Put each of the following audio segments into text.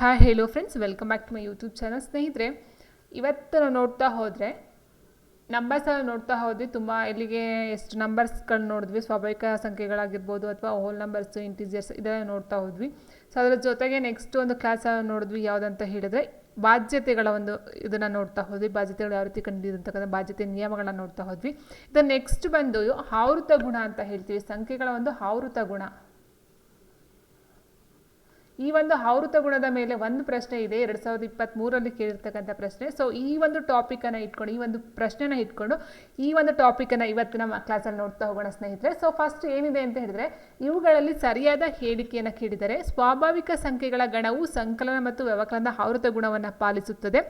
Hi hello friends welcome back to my YouTube channel ಸ್ನೇಹಿತರೆ, ಇವತ್ತು ನಾವು ನೋಡ್ತಾ ಹೋದರೆ ನಂಬರ್ಸ್ ನೋಡ್ತಾ ಹೋದ್ವಿ ತುಂಬ ಇಲ್ಲಿಗೆ ಎಷ್ಟು ನಂಬರ್ಸ್ಗಳು ನೋಡಿದ್ವಿ. ಸ್ವಾಭಾವಿಕ ಸಂಖ್ಯೆಗಳಾಗಿರ್ಬೋದು ಅಥವಾ ಹೋಲ್ ನಂಬರ್ಸ್ ಇಂಟೀಜರ್ಸ್ ಇದೆಲ್ಲ ನೋಡ್ತಾ ಹೋದ್ವಿ. ಸೊ ಅದರ ಜೊತೆಗೆ ನೆಕ್ಸ್ಟ್ ಒಂದು ಕ್ಲಾಸ್ ನೋಡಿದ್ವಿ. ಯಾವುದಂತ ಹೇಳಿದ್ರೆ, ಬಾಧ್ಯತೆಗಳ ಒಂದು ಇದನ್ನು ನೋಡ್ತಾ ಹೋದ್ವಿ. ಬಾಧ್ಯತೆಗಳು ಯಾವ ರೀತಿ ಕಂಡಿರ್ತಕ್ಕಂಥ ಬಾಧ್ಯತೆ ನಿಯಮಗಳನ್ನ ನೋಡ್ತಾ ಹೋದ್ವಿ. ಇದು ನೆಕ್ಸ್ಟ್ ಬಂದು, ಆವೃತ ಗುಣ ಅಂತ ಹೇಳ್ತೀವಿ. ಸಂಖ್ಯೆಗಳ ಒಂದು ಆವೃತ ಗುಣ. ಈ ಒಂದು ಆವೃತ ಗುಣದ ಮೇಲೆ ಒಂದು ಪ್ರಶ್ನೆ ಇದೆ, ಎರಡು ಸಾವಿರದ ಇಪ್ಪತ್ತ್ಮೂರಲ್ಲಿ ಕೇಳಿರ್ತಕ್ಕಂಥ ಪ್ರಶ್ನೆ. ಸೊ ಈ ಒಂದು ಟಾಪಿಕನ್ನು ಇಟ್ಕೊಂಡು, ಈ ಒಂದು ಪ್ರಶ್ನೆನ ಇಟ್ಕೊಂಡು, ಈ ಒಂದು ಟಾಪಿಕನ್ನು ಇವತ್ತಿನ ಕ್ಲಾಸಲ್ಲಿ ನೋಡ್ತಾ ಹೋಗೋಣ ಸ್ನೇಹಿತರೆ. ಸೊ ಫಸ್ಟ್ ಏನಿದೆ ಅಂತ ಹೇಳಿದ್ರೆ, ಇವುಗಳಲ್ಲಿ ಸರಿಯಾದ ಹೇಳಿಕೆಯನ್ನು ಕೇಳಿದರೆ, ಸ್ವಾಭಾವಿಕ ಸಂಖ್ಯೆಗಳ ಗಣವು ಸಂಕಲನ ಮತ್ತು ವ್ಯವಕಲನದ ಆವೃತ ಗುಣವನ್ನು ಪಾಲಿಸುತ್ತದೆ.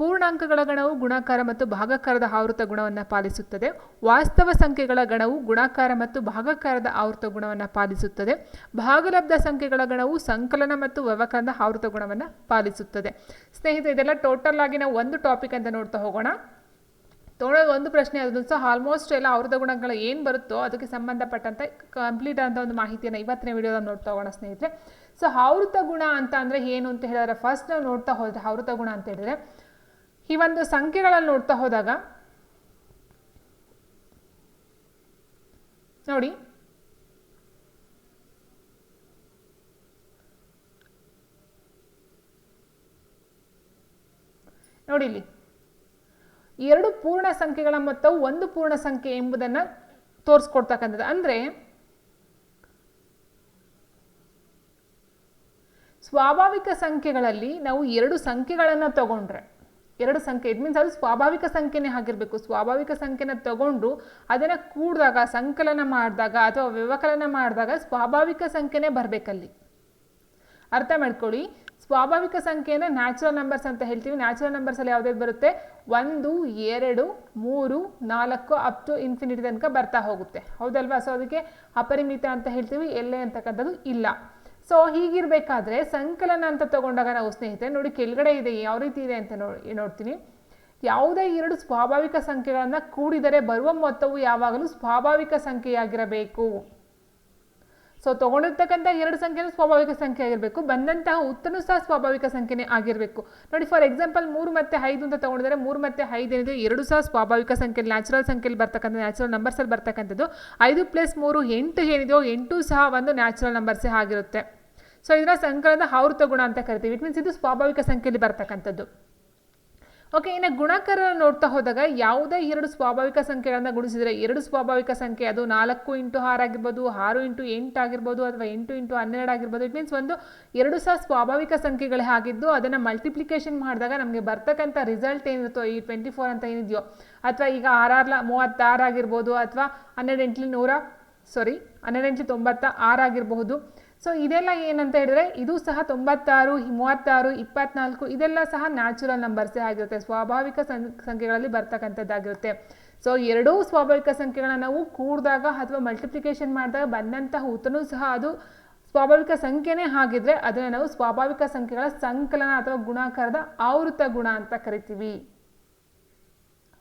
ಪೂರ್ಣಾಂಕಗಳ ಗಣವು ಗುಣಾಕಾರ ಮತ್ತು ಭಾಗಾಕಾರದ ಆವೃತ ಗುಣವನ್ನು ಪಾಲಿಸುತ್ತದೆ. ವಾಸ್ತವ ಸಂಖ್ಯೆಗಳ ಗಣವು ಗುಣಾಕಾರ ಮತ್ತು ಭಾಗಾಕಾರದ ಆವೃತ ಗುಣವನ್ನು ಪಾಲಿಸುತ್ತದೆ. ಭಾಗಲಬ್ಧ ಸಂಖ್ಯೆಗಳ ಗಣವು ಸಂಕಲನ ಮತ್ತು ವ್ಯವಕಲನದ ಆವೃತ ಗುಣವನ್ನು ಪಾಲಿಸುತ್ತದೆ. ಸ್ನೇಹಿತರೆ, ಇದೆಲ್ಲ ಟೋಟಲ್ ಆಗಿ ನಾವು ಒಂದು ಟಾಪಿಕ್ ಅಂತ ನೋಡ್ತಾ ಹೋಗೋಣ. ತೊಗೊಳೋದು ಒಂದು ಪ್ರಶ್ನೆ ಅದನ್ನು ಸಹ ಆಲ್ಮೋಸ್ಟ್ ಎಲ್ಲ ಆವೃತ ಗುಣಗಳು ಏನು ಬರುತ್ತೋ ಅದಕ್ಕೆ ಸಂಬಂಧಪಟ್ಟಂತೆ ಕಂಪ್ಲೀಟ್ ಆದಂಥ ಒಂದು ಮಾಹಿತಿಯನ್ನು ಇವತ್ತಿನ ವಿಡಿಯೋದಲ್ಲಿ ನೋಡ್ತಾ ಹೋಗೋಣ ಸ್ನೇಹಿತರೆ. ಸೊ ಆವೃತ ಗುಣ ಅಂತ ಅಂದರೆ ಏನು ಅಂತ ಹೇಳಿದ್ರೆ ಫಸ್ಟ್ ನಾವು ನೋಡ್ತಾ ಹೋದ್ರೆ ಆವೃತ ಗುಣ ಅಂತ ಹೇಳಿದ್ರೆ, ಈ ಒಂದು ಸಂಖ್ಯೆಗಳಲ್ಲಿ ನೋಡ್ತಾ ಹೋದಾಗ, ನೋಡಿ. ಇಲ್ಲಿ ಎರಡು ಪೂರ್ಣ ಸಂಖ್ಯೆಗಳ ಮೊತ್ತವು ಒಂದು ಪೂರ್ಣ ಸಂಖ್ಯೆ ಎಂಬುದನ್ನು ತೋರಿಸ್ಕೊಡ್ತಕ್ಕಂಥದ್ದು. ಅಂದರೆ, ಸ್ವಾಭಾವಿಕ ಸಂಖ್ಯೆಗಳಲ್ಲಿ ನಾವು ಎರಡು ಸಂಖ್ಯೆಗಳನ್ನು ತಗೊಂಡ್ರೆ, ಎರಡು ಸಂಖ್ಯೆ ಇಟ್ ಮೀನ್ಸ್ ಅದು ಸ್ವಾಭಾವಿಕ ಸಂಖ್ಯೆನೇ ಆಗಿರಬೇಕು. ಸ್ವಾಭಾವಿಕ ಸಂಖ್ಯೆನ ತಗೊಂಡು ಅದನ್ನು ಕೂಡಿದಾಗ, ಸಂಕಲನ ಮಾಡಿದಾಗ ಅಥವಾ ವ್ಯವಕಲನ ಮಾಡಿದಾಗ ಸ್ವಾಭಾವಿಕ ಸಂಖ್ಯೆನೇ ಬರಬೇಕಲ್ಲಿ. ಅರ್ಥ ಮಾಡ್ಕೊಳ್ಳಿ. ಸ್ವಾಭಾವಿಕ ಸಂಖ್ಯೆಯನ್ನು ನ್ಯಾಚುರಲ್ ನಂಬರ್ಸ್ ಅಂತ ಹೇಳ್ತೀವಿ. ನ್ಯಾಚುರಲ್ ನಂಬರ್ಸಲ್ಲಿ ಯಾವುದ್ಯಾವ್ದು ಬರುತ್ತೆ? ಒಂದು, ಎರಡು, ಮೂರು, ನಾಲ್ಕು ಅಪ್ ಟು ಇನ್ಫಿನಿಟಿ ತನಕ ಬರ್ತಾ ಹೋಗುತ್ತೆ. ಹೌದಲ್ವಾ? ಸೊ ಅದಕ್ಕೆ ಅಪರಿಮಿತ ಅಂತ ಹೇಳ್ತೀವಿ. ಎಲ್ಲೆ ಅಂತಕ್ಕಂಥದ್ದು ಇಲ್ಲ. ಸೊ ಹೀಗಿರಬೇಕಾದ್ರೆ ಸಂಕಲನ ಅಂತ ತಗೊಂಡಾಗ ನಾವು ಸ್ನೇಹಿತರೆ, ನೋಡಿ ಕೆಳಗಡೆ ಇದೆ, ಯಾವ ರೀತಿ ಇದೆ ಅಂತ ನೋಡಿ, ನೋಡ್ತೀನಿ. ಯಾವುದೇ ಎರಡು ಸ್ವಾಭಾವಿಕ ಸಂಖ್ಯೆಗಳನ್ನು ಕೂಡಿದರೆ ಬರುವ ಮೊತ್ತವು ಯಾವಾಗಲೂ ಸ್ವಾಭಾವಿಕ ಸಂಖ್ಯೆಯಾಗಿರಬೇಕು. ಸೊ ತೊಗೊಂಡಿರ್ತಕ್ಕಂಥ ಎರಡು ಸಂಖ್ಯೆನೂ ಸ್ವಾಭಾವಿಕ ಸಂಖ್ಯೆ ಆಗಿರಬೇಕು. ಬಂದಂತಹ ಉತ್ತರನೂ ಸಹ ಸ್ವಾಭಾವಿಕ ಸಂಖ್ಯೆನೇ ಆಗಿರಬೇಕು. ನೋಡಿ ಫಾರ್ ಎಕ್ಸಾಂಪಲ್ ಮೂರು ಮತ್ತು ಐದು ಅಂತ ತೊಗೊಂಡಿದ್ರೆ ಮೂರು ಮತ್ತು ಐದು ಏನಿದೆ, ಎರಡು ಸಹ ಸ್ವಾಭಾವಿಕ ಸಂಖ್ಯೆ ನ್ಯಾಚುರಲ್ ಸಂಖ್ಯೆಯಲ್ಲಿ ಬರ್ತಕ್ಕಂಥ ನ್ಯಾಚುರಲ್ ನಂಬರ್ಸಲ್ಲಿ ಬರ್ತಕ್ಕಂಥದ್ದು. ಐದು ಪ್ಲಸ್ ಮೂರು ಎಂಟು ಏನಿದೆಯೋ, ಎಂಟು ಸಹ ಒಂದು ನ್ಯಾಚುರಲ್ ನಂಬರ್ಸೇ ಆಗಿರುತ್ತೆ. ಸೊ ಇದರ ಸಂಕಲನದ ಆವೃತ ಗುಣ ಅಂತ ಕರಿತೀವಿ. ಇಟ್ ಮೀನ್ಸ್ ಇದು ಸ್ವಾಭಾವಿಕ ಸಂಖ್ಯೆಯಲ್ಲಿ ಬರ್ತಕ್ಕಂಥದ್ದು. ಓಕೆ ಇನ್ನು ಗುಣಾಕಾರ ನೋಡ್ತಾ ಹೋದಾಗ ಯಾವುದೇ ಎರಡು ಸ್ವಾಭಾವಿಕ ಸಂಖ್ಯೆಗಳನ್ನು ಗುಣಿಸಿದರೆ ಎರಡು ಸ್ವಾಭಾವಿಕ ಸಂಖ್ಯೆ, ಅದು ನಾಲ್ಕು ಇಂಟು ಆರು ಆಗಿರ್ಬೋದು, ಆರು ಇಂಟು ಎಂಟು ಆಗಿರ್ಬೋದು, ಅಥವಾ ಎಂಟು ಇಂಟು ಹನ್ನೆರಡು ಆಗಿರ್ಬೋದು ಇಟ್ ಮೀನ್ಸ್ ಒಂದು ಎರಡು ಸಹ ಸ್ವಾಭಾವಿಕ ಸಂಖ್ಯೆಗಳೇ ಆಗಿದ್ದು ಅದನ್ನು ಮಲ್ಟಿಪ್ಲಿಕೇಶನ್ ಮಾಡಿದಾಗ ನಮಗೆ ಬರ್ತಕ್ಕಂಥ ರಿಸಲ್ಟ್ ಏನಿರುತ್ತೋ ಈ ಟ್ವೆಂಟಿ ಫೋರ್ ಅಂತ ಏನಿದೆಯೋ, ಅಥವಾ ಈಗ ಆರಾರ್ಲ ಮೂವತ್ತಾರು ಆಗಿರ್ಬೋದು, ಅಥವಾ ಹನ್ನೆರಡು ಎಂಟ್ಲಿ ನೂರ ಸಾರಿ ಹನ್ನೆರಡು ಎಂಟ್ಲಿ ತೊಂಬತ್ತ ಆರು ಆಗಿರಬಹುದು ಸೊ ಇದೆಲ್ಲ ಏನಂತ ಹೇಳಿದ್ರೆ, ಇದು ಸಹ ತೊಂಬತ್ತಾರು, ಮೂವತ್ತಾರು, ಇಪ್ಪತ್ನಾಲ್ಕು, ಇದೆಲ್ಲ ಸಹ ನ್ಯಾಚುರಲ್ ನಂಬರ್ಸೇ ಆಗಿರುತ್ತೆ. ಸ್ವಾಭಾವಿಕ ಸಂಖ್ಯೆಗಳಲ್ಲಿ ಬರ್ತಕ್ಕಂಥದ್ದಾಗಿರುತ್ತೆ. ಸೊ ಎರಡೂ ಸ್ವಾಭಾವಿಕ ಸಂಖ್ಯೆಗಳನ್ನ ನಾವು ಕೂಡಿದಾಗ ಅಥವಾ ಮಲ್ಟಿಪ್ಲಿಕೇಶನ್ ಮಾಡಿದಾಗ ಬಂದಂತಹ ಉತ್ತನೂ ಸಹ ಅದು ಸ್ವಾಭಾವಿಕ ಸಂಖ್ಯೆನೇ ಆಗಿದ್ರೆ ಅದನ್ನು ನಾವು ಸ್ವಾಭಾವಿಕ ಸಂಖ್ಯೆಗಳ ಸಂಕಲನ ಅಥವಾ ಗುಣಾಕಾರದ ಆವೃತ ಗುಣ ಅಂತ ಕರಿತೀವಿ.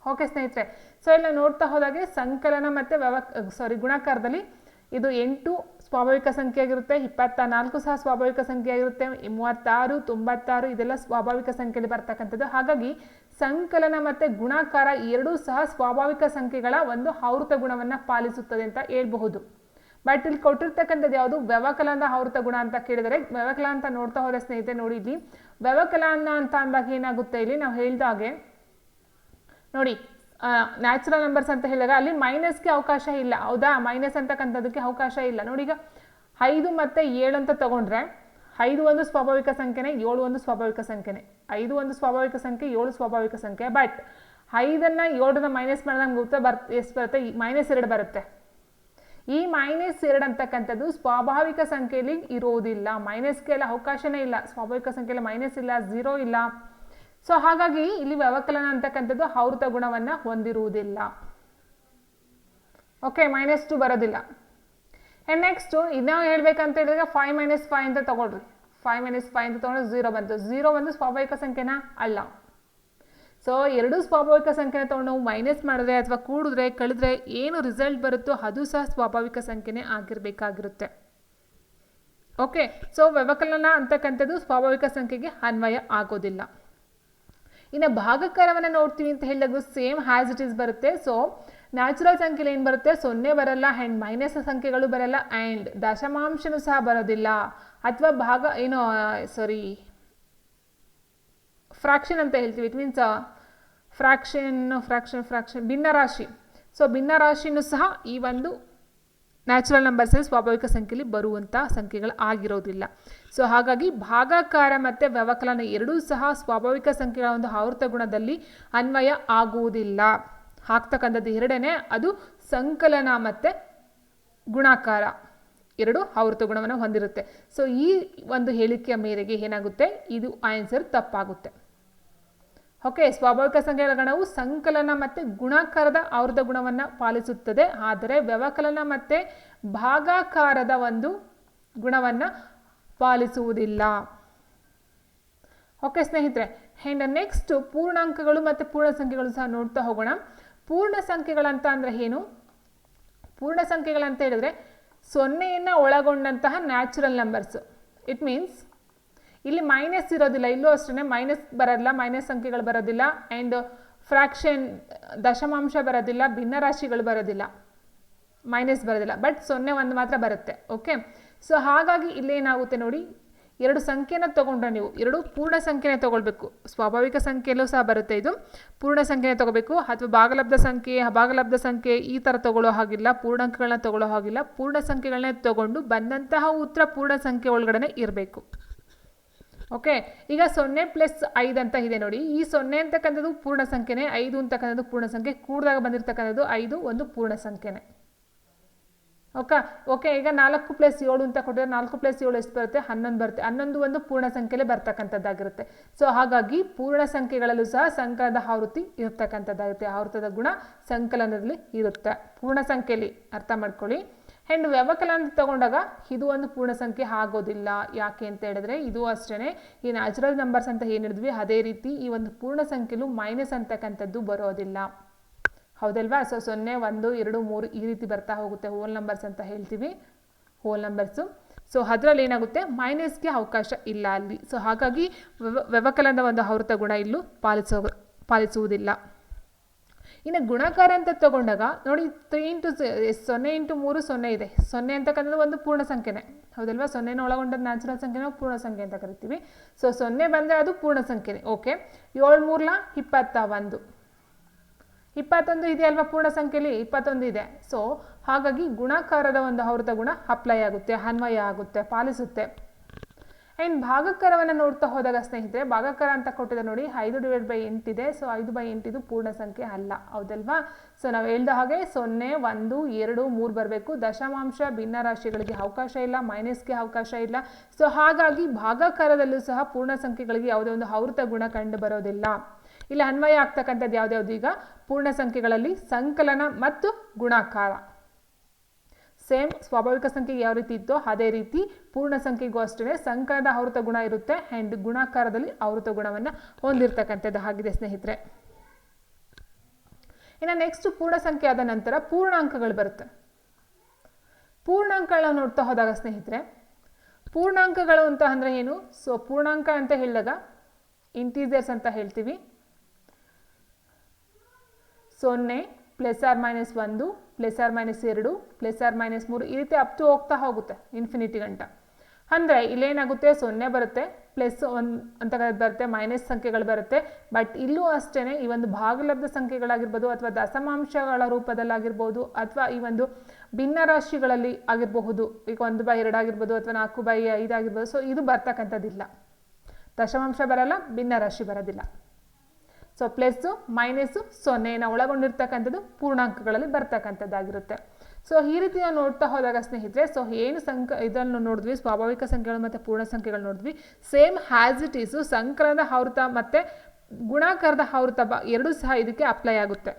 ಓಕೆ ಸ್ನೇಹಿತರೆ ಸೊ ಎಲ್ಲ ನೋಡ್ತಾ ಹೋದಾಗೆ ಸಂಕಲನ ಮತ್ತು ವ್ಯವ ಸಾರಿ ಗುಣಾಕಾರದಲ್ಲಿ ಇದು ಎಂಟು ಸ್ವಾಭಾವಿಕ ಸಂಖ್ಯೆ ಆಗಿರುತ್ತೆ ಇಪ್ಪತ್ತ ನಾಲ್ಕು ಸಹ ಸ್ವಾಭಾವಿಕ ಸಂಖ್ಯೆ ಆಗಿರುತ್ತೆ ಮೂವತ್ತಾರು, ತೊಂಬತ್ತಾರು, ಇದೆಲ್ಲ ಸ್ವಾಭಾವಿಕ ಸಂಖ್ಯೆಯಲ್ಲಿ ಬರ್ತಕ್ಕಂಥದ್ದು. ಹಾಗಾಗಿ ಸಂಕಲನ ಮತ್ತು ಗುಣಾಕಾರ ಎರಡೂ ಸಹ ಸ್ವಾಭಾವಿಕ ಸಂಖ್ಯೆಗಳ ಒಂದು ಆವೃತ ಗುಣವನ್ನು ಪಾಲಿಸುತ್ತದೆ ಅಂತ ಹೇಳ್ಬಹುದು. ಬಟ್ ಇಲ್ಲಿ ಕೊಟ್ಟಿರ್ತಕ್ಕಂಥದ್ದು ಯಾವುದು? ವ್ಯವಕಲನದ ಆವೃತ ಗುಣ ಅಂತ ಕೇಳಿದರೆ ವ್ಯವಕಲ ಅಂತ ನೋಡ್ತಾ ಹೋದ ಸ್ನೇಹಿತರೆ, ನೋಡಿ ಇಲ್ಲಿ ವ್ಯವಕಲನ ಅಂತ ಅಂದಾಗ ಏನಾಗುತ್ತೆ ಇಲ್ಲಿ? ನಾವು ಹೇಳ್ದಾಗೆ ನೋಡಿ ನ್ಯಾಚುರಲ್ ನಂಬರ್ಸ್ ಅಂತ ಹೇಳಿದಾಗ ಅಲ್ಲಿ ಮೈನಸ್ಗೆ ಅವಕಾಶ ಇಲ್ಲ. ಹೌದಾ? ಮೈನಸ್ ಅಂತಕ್ಕಂಥದ್ದಕ್ಕೆ ಅವಕಾಶ ಇಲ್ಲ. ನೋಡಿ ಈಗ ಐದು ಮತ್ತು ಏಳು ಅಂತ ತಗೊಂಡ್ರೆ ಐದು ಒಂದು ಸ್ವಾಭಾವಿಕ ಸಂಖ್ಯೆನೇ, ಏಳು ಒಂದು ಸ್ವಾಭಾವಿಕ ಸಂಖ್ಯೆನೇ. ಐದು ಒಂದು ಸ್ವಾಭಾವಿಕ ಸಂಖ್ಯೆ, ಏಳು ಸ್ವಾಭಾವಿಕ ಸಂಖ್ಯೆ. ಬಟ್ ಐದನ್ನು ಏಳನ್ನ ಮೈನಸ್ ಮಾಡಿದಂಗೆ ಗೊತ್ತಾ ಬರ್, ಎಷ್ಟು ಬರುತ್ತೆ? ಮೈನಸ್ ಎರಡು ಬರುತ್ತೆ. ಈ ಮೈನಸ್ ಎರಡು ಅಂತಕ್ಕಂಥದ್ದು ಸ್ವಾಭಾವಿಕ ಸಂಖ್ಯೆಯಲ್ಲಿ ಇರೋದಿಲ್ಲ. ಮೈನಸ್ಗೆಲ್ಲ ಅವಕಾಶನೇ ಇಲ್ಲ. ಸ್ವಾಭಾವಿಕ ಸಂಖ್ಯೆಯಲ್ಲಿ ಮೈನಸ್ ಇಲ್ಲ ಝೀರೋ ಇಲ್ಲ. ಸೊ ಹಾಗಾಗಿ ಇಲ್ಲಿ ವ್ಯವಕಲನ ಅಂತಕ್ಕಂಥದ್ದು ಆವೃತ ಗುಣವನ್ನು ಹೊಂದಿರುವುದಿಲ್ಲ. ಓಕೆ ಮೈನಸ್ ಟು ಬರೋದಿಲ್ಲ. ಆ್ಯಂಡ್ ನೆಕ್ಸ್ಟು ಇದನ್ನ ಹೇಳ್ಬೇಕಂತ ಹೇಳಿದಾಗ ಫೈವ್ ಮೈನಸ್ ಫೈವ್ ಅಂತ ತಗೊಳ್ರಿ. ಫೈವ್ ಮೈನಸ್ ಫೈವ್ ಅಂತ ತೊಗೊಂಡ್ರೆ ಝೀರೋ ಬಂತು. ಝೀರೋ ಒಂದು ಸ್ವಾಭಾವಿಕ ಸಂಖ್ಯೆನ ಅಲ್ಲ. ಸೊ ಎರಡೂ ಸ್ವಾಭಾವಿಕ ಸಂಖ್ಯೆನ ತೊಗೊಂಡು ನಾವು ಮೈನಸ್ ಮಾಡಿದ್ರೆ ಅಥವಾ ಕೂಡಿದ್ರೆ, ಕಳೆದ್ರೆ ಏನು ರಿಸಲ್ಟ್ ಬರುತ್ತೋ ಅದು ಸಹ ಸ್ವಾಭಾವಿಕ ಸಂಖ್ಯೆನೇ ಆಗಿರಬೇಕಾಗಿರುತ್ತೆ. ಓಕೆ ಸೊ ವ್ಯವಕಲನ ಅಂತಕ್ಕಂಥದ್ದು ಸ್ವಾಭಾವಿಕ ಸಂಖ್ಯೆಗೆ ಅನ್ವಯ ಆಗೋದಿಲ್ಲ. ಇನ್ನು ಭಾಗಕರವನ್ನು ನೋಡ್ತೀವಿ ಅಂತ ಹೇಳಿದಾಗ ಸೇಮ್ ಹ್ಯಾಸ್ ಇಟ್ ಈಸ್ ಬರುತ್ತೆ. ಸೊ ನ್ಯಾಚುರಲ್ ಸಂಖ್ಯೆಲಿ ಏನು ಬರುತ್ತೆ? ಸೊನ್ನೆ ಬರಲ್ಲ ಆ್ಯಂಡ್ ಮೈನಸ್ ಸಂಖ್ಯೆಗಳು ಬರಲ್ಲ ಆ್ಯಂಡ್ ದಶಮಾಂಶನೂ ಸಹ ಬರೋದಿಲ್ಲ. ಅಥವಾ ಭಾಗ, ಏನು ಸಾರಿ ಫ್ರಾಕ್ಷನ್ ಅಂತ ಹೇಳ್ತೀವಿ. It means fraction fraction fraction ಭಿನ್ನರಾಶಿ. So ಭಿನ್ನರಾಶಿನೂ ಸಹ ಈ ಒಂದು ನ್ಯಾಚುರಲ್ ನಂಬರ್ಸಲ್ಲಿ ಸ್ವಾಭಾವಿಕ ಸಂಖ್ಯೆಯಲ್ಲಿ ಬರುವಂಥ ಸಂಖ್ಯೆಗಳು ಆಗಿರೋದಿಲ್ಲ. ಸೊ ಹಾಗಾಗಿ ಭಾಗಾಕಾರ ಮತ್ತು ವ್ಯವಕಲನ ಎರಡೂ ಸಹ ಸ್ವಾಭಾವಿಕ ಸಂಖ್ಯೆಗಳ ಒಂದು ಆವೃತ ಗುಣದಲ್ಲಿ ಅನ್ವಯ ಆಗುವುದಿಲ್ಲ. ಹಾಕ್ತಕ್ಕಂಥದ್ದು ಎರಡನೇ, ಅದು ಸಂಕಲನ ಮತ್ತು ಗುಣಾಕಾರ. ಎರಡು ಆವೃತ ಗುಣವನ್ನು ಹೊಂದಿರುತ್ತೆ. ಸೊ ಈ ಒಂದು ಹೇಳಿಕೆಯ ಮೇರೆಗೆ ಏನಾಗುತ್ತೆ? ಇದು ಆನ್ಸರ್ ತಪ್ಪಾಗುತ್ತೆ. ಓಕೆ, ಸ್ವಾಭಾವಿಕ ಸಂಖ್ಯೆಗಳ ಗಣವು ಸಂಕಲನ ಮತ್ತು ಗುಣಾಕಾರದ ಆವೃತ ಗುಣವನ್ನು ಪಾಲಿಸುತ್ತದೆ. ಆದರೆ ವ್ಯವಕಲನ ಮತ್ತು ಭಾಗಾಕಾರದ ಒಂದು ಗುಣವನ್ನು ಪಾಲಿಸುವುದಿಲ್ಲ. ಓಕೆ, ಸ್ನೇಹಿತರೆ ಆ್ಯಂಡ್ ನೆಕ್ಸ್ಟ್ ಪೂರ್ಣಾಂಕಗಳು ಮತ್ತು ಪೂರ್ಣ ಸಂಖ್ಯೆಗಳು ಸಹ ನೋಡ್ತಾ ಹೋಗೋಣ. ಪೂರ್ಣ ಸಂಖ್ಯೆಗಳಂತ ಅಂದರೆ ಏನು? ಪೂರ್ಣ ಸಂಖ್ಯೆಗಳಂತ ಹೇಳಿದ್ರೆ ಸೊನ್ನೆಯನ್ನು ಒಳಗೊಂಡಂತಹ ನ್ಯಾಚುರಲ್ ನಂಬರ್ಸ್ ಇಟ್ ಮೀನ್ಸ್ ಇಲ್ಲಿ ಮೈನಸ್ ಇರೋದಿಲ್ಲ, ಇಲ್ಲೂ ಅಷ್ಟೇ ಮೈನಸ್ ಬರೋದಿಲ್ಲ ಮೈನಸ್ ಸಂಖ್ಯೆಗಳು ಬರೋದಿಲ್ಲ ಆ್ಯಂಡ್ ಫ್ರ್ಯಾಕ್ಷನ್ ದಶಮಾಂಶ ಬರೋದಿಲ್ಲ, ಭಿನ್ನರಾಶಿಗಳು ಬರೋದಿಲ್ಲ ಮೈನಸ್ ಬರೋದಿಲ್ಲ ಬಟ್ ಸೊನ್ನೆ ಒಂದು ಮಾತ್ರ ಬರುತ್ತೆ ಓಕೆ ಸೊ ಹಾಗಾಗಿ ಇಲ್ಲೇನಾಗುತ್ತೆ ನೋಡಿ, ಎರಡು ಸಂಖ್ಯೆನ ತೊಗೊಂಡ್ರೆ ನೀವು, ಎರಡು ಪೂರ್ಣ ಸಂಖ್ಯೆನೇ ತೊಗೊಳ್ಬೇಕು, ಸ್ವಾಭಾವಿಕ ಸಂಖ್ಯೆಯಲ್ಲೂ ಸಹ ಬರುತ್ತೆ ಇದು, ಪೂರ್ಣ ಸಂಖ್ಯೆನೇ ತೊಗೋಬೇಕು ಅಥವಾ ಭಾಗಲಬ್ಧ ಸಂಖ್ಯೆ ಅಭಾಗಲಬ್ಧ ಸಂಖ್ಯೆ, ಈ ಥರ ತೊಗೊಳ್ಳೋ ಹಾಗಿಲ್ಲ, ಪೂರ್ಣಾಂಕಗಳನ್ನ ತೊಗೊಳ್ಳೋ ಹಾಗಿಲ್ಲ, ಪೂರ್ಣ ಸಂಖ್ಯೆಗಳನ್ನೇ ತೊಗೊಂಡು ಬಂದಂತಹ ಉತ್ತರ ಪೂರ್ಣ ಸಂಖ್ಯೆ ಒಳಗಡೆ ಇರಬೇಕು. ಓಕೆ, ಈಗ ಸೊನ್ನೆ ಪ್ಲಸ್ ಐದು ಅಂತ ಇದೆ ನೋಡಿ. ಈ ಸೊನ್ನೆ ಅಂತಕ್ಕಂಥದ್ದು ಪೂರ್ಣ ಸಂಖ್ಯೆನೇ, ಐದು ಅಂತಕ್ಕಂಥದ್ದು ಪೂರ್ಣ ಸಂಖ್ಯೆ, ಕೂಡಿದಾಗ ಬಂದಿರತಕ್ಕಂಥದ್ದು ಐದು ಒಂದು ಪೂರ್ಣ ಸಂಖ್ಯೆನೇ. ಓಕೆ ಓಕೆ, ಈಗ ನಾಲ್ಕು ಪ್ಲಸ್ ಏಳು ಅಂತ ಕೊಟ್ಟಿದ್ರೆ ನಾಲ್ಕು ಪ್ಲಸ್ ಏಳು ಎಷ್ಟು ಬರುತ್ತೆ? ಹನ್ನೊಂದು ಬರುತ್ತೆ. ಹನ್ನೊಂದು ಒಂದು ಪೂರ್ಣ ಸಂಖ್ಯೆಲೇ ಬರ್ತಕ್ಕಂಥದ್ದಾಗಿರುತ್ತೆ. ಸೊ ಹಾಗಾಗಿ ಪೂರ್ಣ ಸಂಖ್ಯೆಗಳಲ್ಲೂ ಸಹ ಸಂಕಲನದ ಆವೃತ್ತಿ ಇರ್ತಕ್ಕಂಥದ್ದಾಗಿರುತ್ತೆ ಆವೃತ್ತದ ಗುಣ ಸಂಕಲನದಲ್ಲಿ ಇರುತ್ತೆ. ಪೂರ್ಣ ಸಂಖ್ಯೆಯಲ್ಲಿ ಅರ್ಥ ಮಾಡ್ಕೊಳ್ಳಿ. ಆ್ಯಂಡ್ ವ್ಯವಕಲನ ತಗೊಂಡಾಗ ಇದು ಒಂದು ಪೂರ್ಣ ಸಂಖ್ಯೆ ಆಗೋದಿಲ್ಲ. ಯಾಕೆ ಅಂತ ಹೇಳಿದ್ರೆ ಇದು ಅಷ್ಟೇ ಈ ನ್ಯಾಚುರಲ್ ನಂಬರ್ಸ್ ಅಂತ ಏನು ಹೇಳಿದ್ವಿ, ಅದೇ ರೀತಿ ಈ ಒಂದು ಪೂರ್ಣ ಸಂಖ್ಯೆಲೂ ಮೈನಸ್ ಅಂತಕ್ಕಂಥದ್ದು ಬರೋದಿಲ್ಲ. ಹೌದಲ್ವಾ? ಸೊ ಸೊನ್ನೆ, ಒಂದು, ಎರಡು, ಮೂರು ಈ ರೀತಿ ಬರ್ತಾ ಹೋಗುತ್ತೆ ಹೋಲ್ ನಂಬರ್ಸ್ ಅಂತ ಹೇಳ್ತೀವಿ. ಹೋಲ್ ನಂಬರ್ಸು ಸೊ ಅದರಲ್ಲಿ ಏನಾಗುತ್ತೆ? ಮೈನಸ್ಗೆ ಅವಕಾಶ ಇಲ್ಲ ಅಲ್ಲಿ. ಸೊ ಹಾಗಾಗಿ ವ್ಯವಕಲನ ಒಂದು ಆವೃತ ಗುಣ ಇಲ್ಲೂ ಪಾಲಿಸೋ, ಪಾಲಿಸುವುದಿಲ್ಲ. ಇನ್ನು ಗುಣಾಕಾರ ಅಂತ ತಗೊಂಡಾಗ ನೋಡಿ ತ್ರೀ ಇಂಟು ಸೊನ್ನೆ ಇಂಟು ಮೂರು ಸೊನ್ನೆ ಇದೆ. ಸೊನ್ನೆ ಅಂತಕ್ಕಂಥದ್ದು ಒಂದು ಪೂರ್ಣ ಸಂಖ್ಯೆನೇ. ಹೌದಲ್ವಾ? ಸೊನ್ನೆನ ಒಳಗೊಂಡ ನ್ಯಾಚುರಲ್ ನಾವು ಪೂರ್ಣ ಸಂಖ್ಯೆ ಅಂತ ಕರಿತೀವಿ. ಸೊ ಸೊನ್ನೆ ಬಂದರೆ ಅದು ಪೂರ್ಣ ಸಂಖ್ಯೆನೇ. ಓಕೆ ಏಳು ಮೂರ್ಲ ಇಪ್ಪತ್ತ ಒಂದು. ಇಪ್ಪತ್ತೊಂದು ಇದೆ ಅಲ್ವಾ ಪೂರ್ಣ ಸಂಖ್ಯೆಯಲ್ಲಿ ಇಪ್ಪತ್ತೊಂದು ಇದೆ. ಸೊ ಹಾಗಾಗಿ ಗುಣಾಕಾರದ ಒಂದು ಅವ್ರದ ಗುಣ ಅಪ್ಲೈ ಆಗುತ್ತೆ, ಅನ್ವಯ ಆಗುತ್ತೆ, ಪಾಲಿಸುತ್ತೆ. ಆ್ಯಂಡ್ ಭಾಗಕರವನ್ನು ನೋಡ್ತಾ ಹೋದಾಗ ಸ್ನೇಹಿತರೆ, ಭಾಗಕರ ಅಂತ ಕೊಟ್ಟಿದೆ ನೋಡಿ, ಐದು ಡಿವೈಡ್ ಬೈ ಎಂಟಿದೆ ಸೊ ಐದು ಬೈ ಎಂಟಿದು ಪೂರ್ಣ ಸಂಖ್ಯೆ ಅಲ್ಲ. ಹೌದಲ್ವಾ? ಸೊ ನಾವು ಹೇಳ್ದ ಹಾಗೆ ಸೊನ್ನೆ, ಒಂದು, ಎರಡು, ಮೂರು ಬರಬೇಕು. ದಶಮಾಂಶ ಭಿನ್ನ ರಾಶಿಗಳಿಗೆ ಅವಕಾಶ ಇಲ್ಲ ಮೈನಸ್ಗೆ ಅವಕಾಶ ಇಲ್ಲ. ಸೊ ಹಾಗಾಗಿ ಭಾಗಕರದಲ್ಲೂ ಸಹ ಪೂರ್ಣ ಸಂಖ್ಯೆಗಳಿಗೆ ಯಾವುದೇ ಒಂದು ಆವೃತ ಗುಣ ಕಂಡು ಬರೋದಿಲ್ಲ. ಇಲ್ಲಿ, ಅನ್ವಯ ಆಗ್ತಕ್ಕಂಥದ್ದು ಯಾವುದ್ಯಾವ್ದು ಈಗ? ಪೂರ್ಣ ಸಂಖ್ಯೆಗಳಲ್ಲಿ ಸಂಕಲನ ಮತ್ತು ಗುಣಾಕಾರ. ಸೇಮ್ ಸ್ವಾಭಾವಿಕ ಸಂಖ್ಯೆಗೆ ಯಾವ ರೀತಿ ಇತ್ತೋ ಅದೇ ರೀತಿ ಪೂರ್ಣ ಸಂಖ್ಯೆಗೂ ಅಷ್ಟೇ ಸಂಕಲನದ ಆವೃತ ಗುಣ ಇರುತ್ತೆ ಆ್ಯಂಡ್ ಗುಣಾಕಾರದಲ್ಲಿ ಆವೃತ ಗುಣವನ್ನು ಹೊಂದಿರತಕ್ಕಂಥದ್ದು ಆಗಿದೆ ಸ್ನೇಹಿತರೆ. ಇನ್ನು ನೆಕ್ಸ್ಟ್ ಪೂರ್ಣ ಸಂಖ್ಯೆ ಆದ ನಂತರ ಪೂರ್ಣಾಂಕಗಳು ಬರುತ್ತೆ. ಪೂರ್ಣಾಂಕಗಳನ್ನ ನೋಡ್ತಾ ಹೋದಾಗ ಸ್ನೇಹಿತರೆ, ಪೂರ್ಣಾಂಕಗಳು ಅಂತ ಅಂದರೆ ಏನು? ಸೊ ಪೂರ್ಣಾಂಕ ಅಂತ ಹೇಳಿದಾಗ ಇಂಟೀಜರ್ಸ್ ಅಂತ ಹೇಳ್ತೀವಿ. ಸೊನ್ನೆ ಪ್ಲಸ್ ಆರ್ ಮೈನಸ್ ಒಂದು ಪ್ಲಸ್ ಆರ್ ಮೈನಸ್ ಎರಡು ಪ್ಲಸ್ ಆರ್ ಮೈನಸ್ ಮೂರು, ಈ ರೀತಿ ಅಪ್ ಟು ಹೋಗ್ತಾ ಹೋಗುತ್ತೆ ಇನ್ಫಿನಿಟಿ ಗಂಟ. ಅಂದರೆ ಇಲ್ಲೇನಾಗುತ್ತೆ ಸೊನ್ನೆ ಬರುತ್ತೆ ಪ್ಲಸ್ ಒನ್ ಅಂತ ಬರುತ್ತೆ ಮೈನಸ್ ಸಂಖ್ಯೆಗಳು ಬರುತ್ತೆ. ಬಟ್ ಇಲ್ಲೂ ಅಷ್ಟೇ ಈ ಒಂದು ಭಾಗಲಬ್ಧ ಸಂಖ್ಯೆಗಳಾಗಿರ್ಬೋದು ಅಥವಾ ದಶಮಾಂಶಗಳ ರೂಪದಲ್ಲಾಗಿರ್ಬೋದು ಅಥವಾ ಈ ಒಂದು ಭಿನ್ನ ರಾಶಿಗಳಲ್ಲಿ ಆಗಿರಬಹುದು, ಈಗ ಒಂದು ಬೈ ಎರಡು ಆಗಿರ್ಬೋದು ಅಥವಾ ನಾಲ್ಕು ಬೈ ಐದು ಆಗಿರ್ಬೋದು. ಸೊ ಇದು ಬರ್ತಕ್ಕಂಥದ್ದಿಲ್ಲ. ದಶಮಾಂಶ ಬರಲ್ಲ, ಭಿನ್ನ ರಾಶಿ ಬರೋದಿಲ್ಲ. ಸೊ ಪ್ಲಸ್ಸು ಮೈನಸ್ಸು ಸೊನ್ನೆಯನ್ನು ಒಳಗೊಂಡಿರ್ತಕ್ಕಂಥದ್ದು ಪೂರ್ಣಾಂಕಗಳಲ್ಲಿ ಬರ್ತಕ್ಕಂಥದ್ದಾಗಿರುತ್ತೆ. ಸೊ ಈ ರೀತಿ ನಾವು ನೋಡ್ತಾ ಹೋದಾಗ ಸ್ನೇಹಿತರೆ ಸೊ ಏನು ಸಂಕ, ಇದನ್ನು ನೋಡಿದ್ವಿ, ಸ್ವಾಭಾವಿಕ ಸಂಖ್ಯೆಗಳು ಮತ್ತು ಪೂರ್ಣ ಸಂಖ್ಯೆಗಳು ನೋಡಿದ್ವಿ. ಸೇಮ್ ಹ್ಯಾಸ್ ಇಟ್ ಈಸು ಸಂಕಲನದ ಆವೃತ ಮತ್ತು ಗುಣಾಕಾರದ ಆವೃತ ಬ, ಎರಡೂ ಸಹ ಇದಕ್ಕೆ ಅಪ್ಲೈ ಆಗುತ್ತೆ.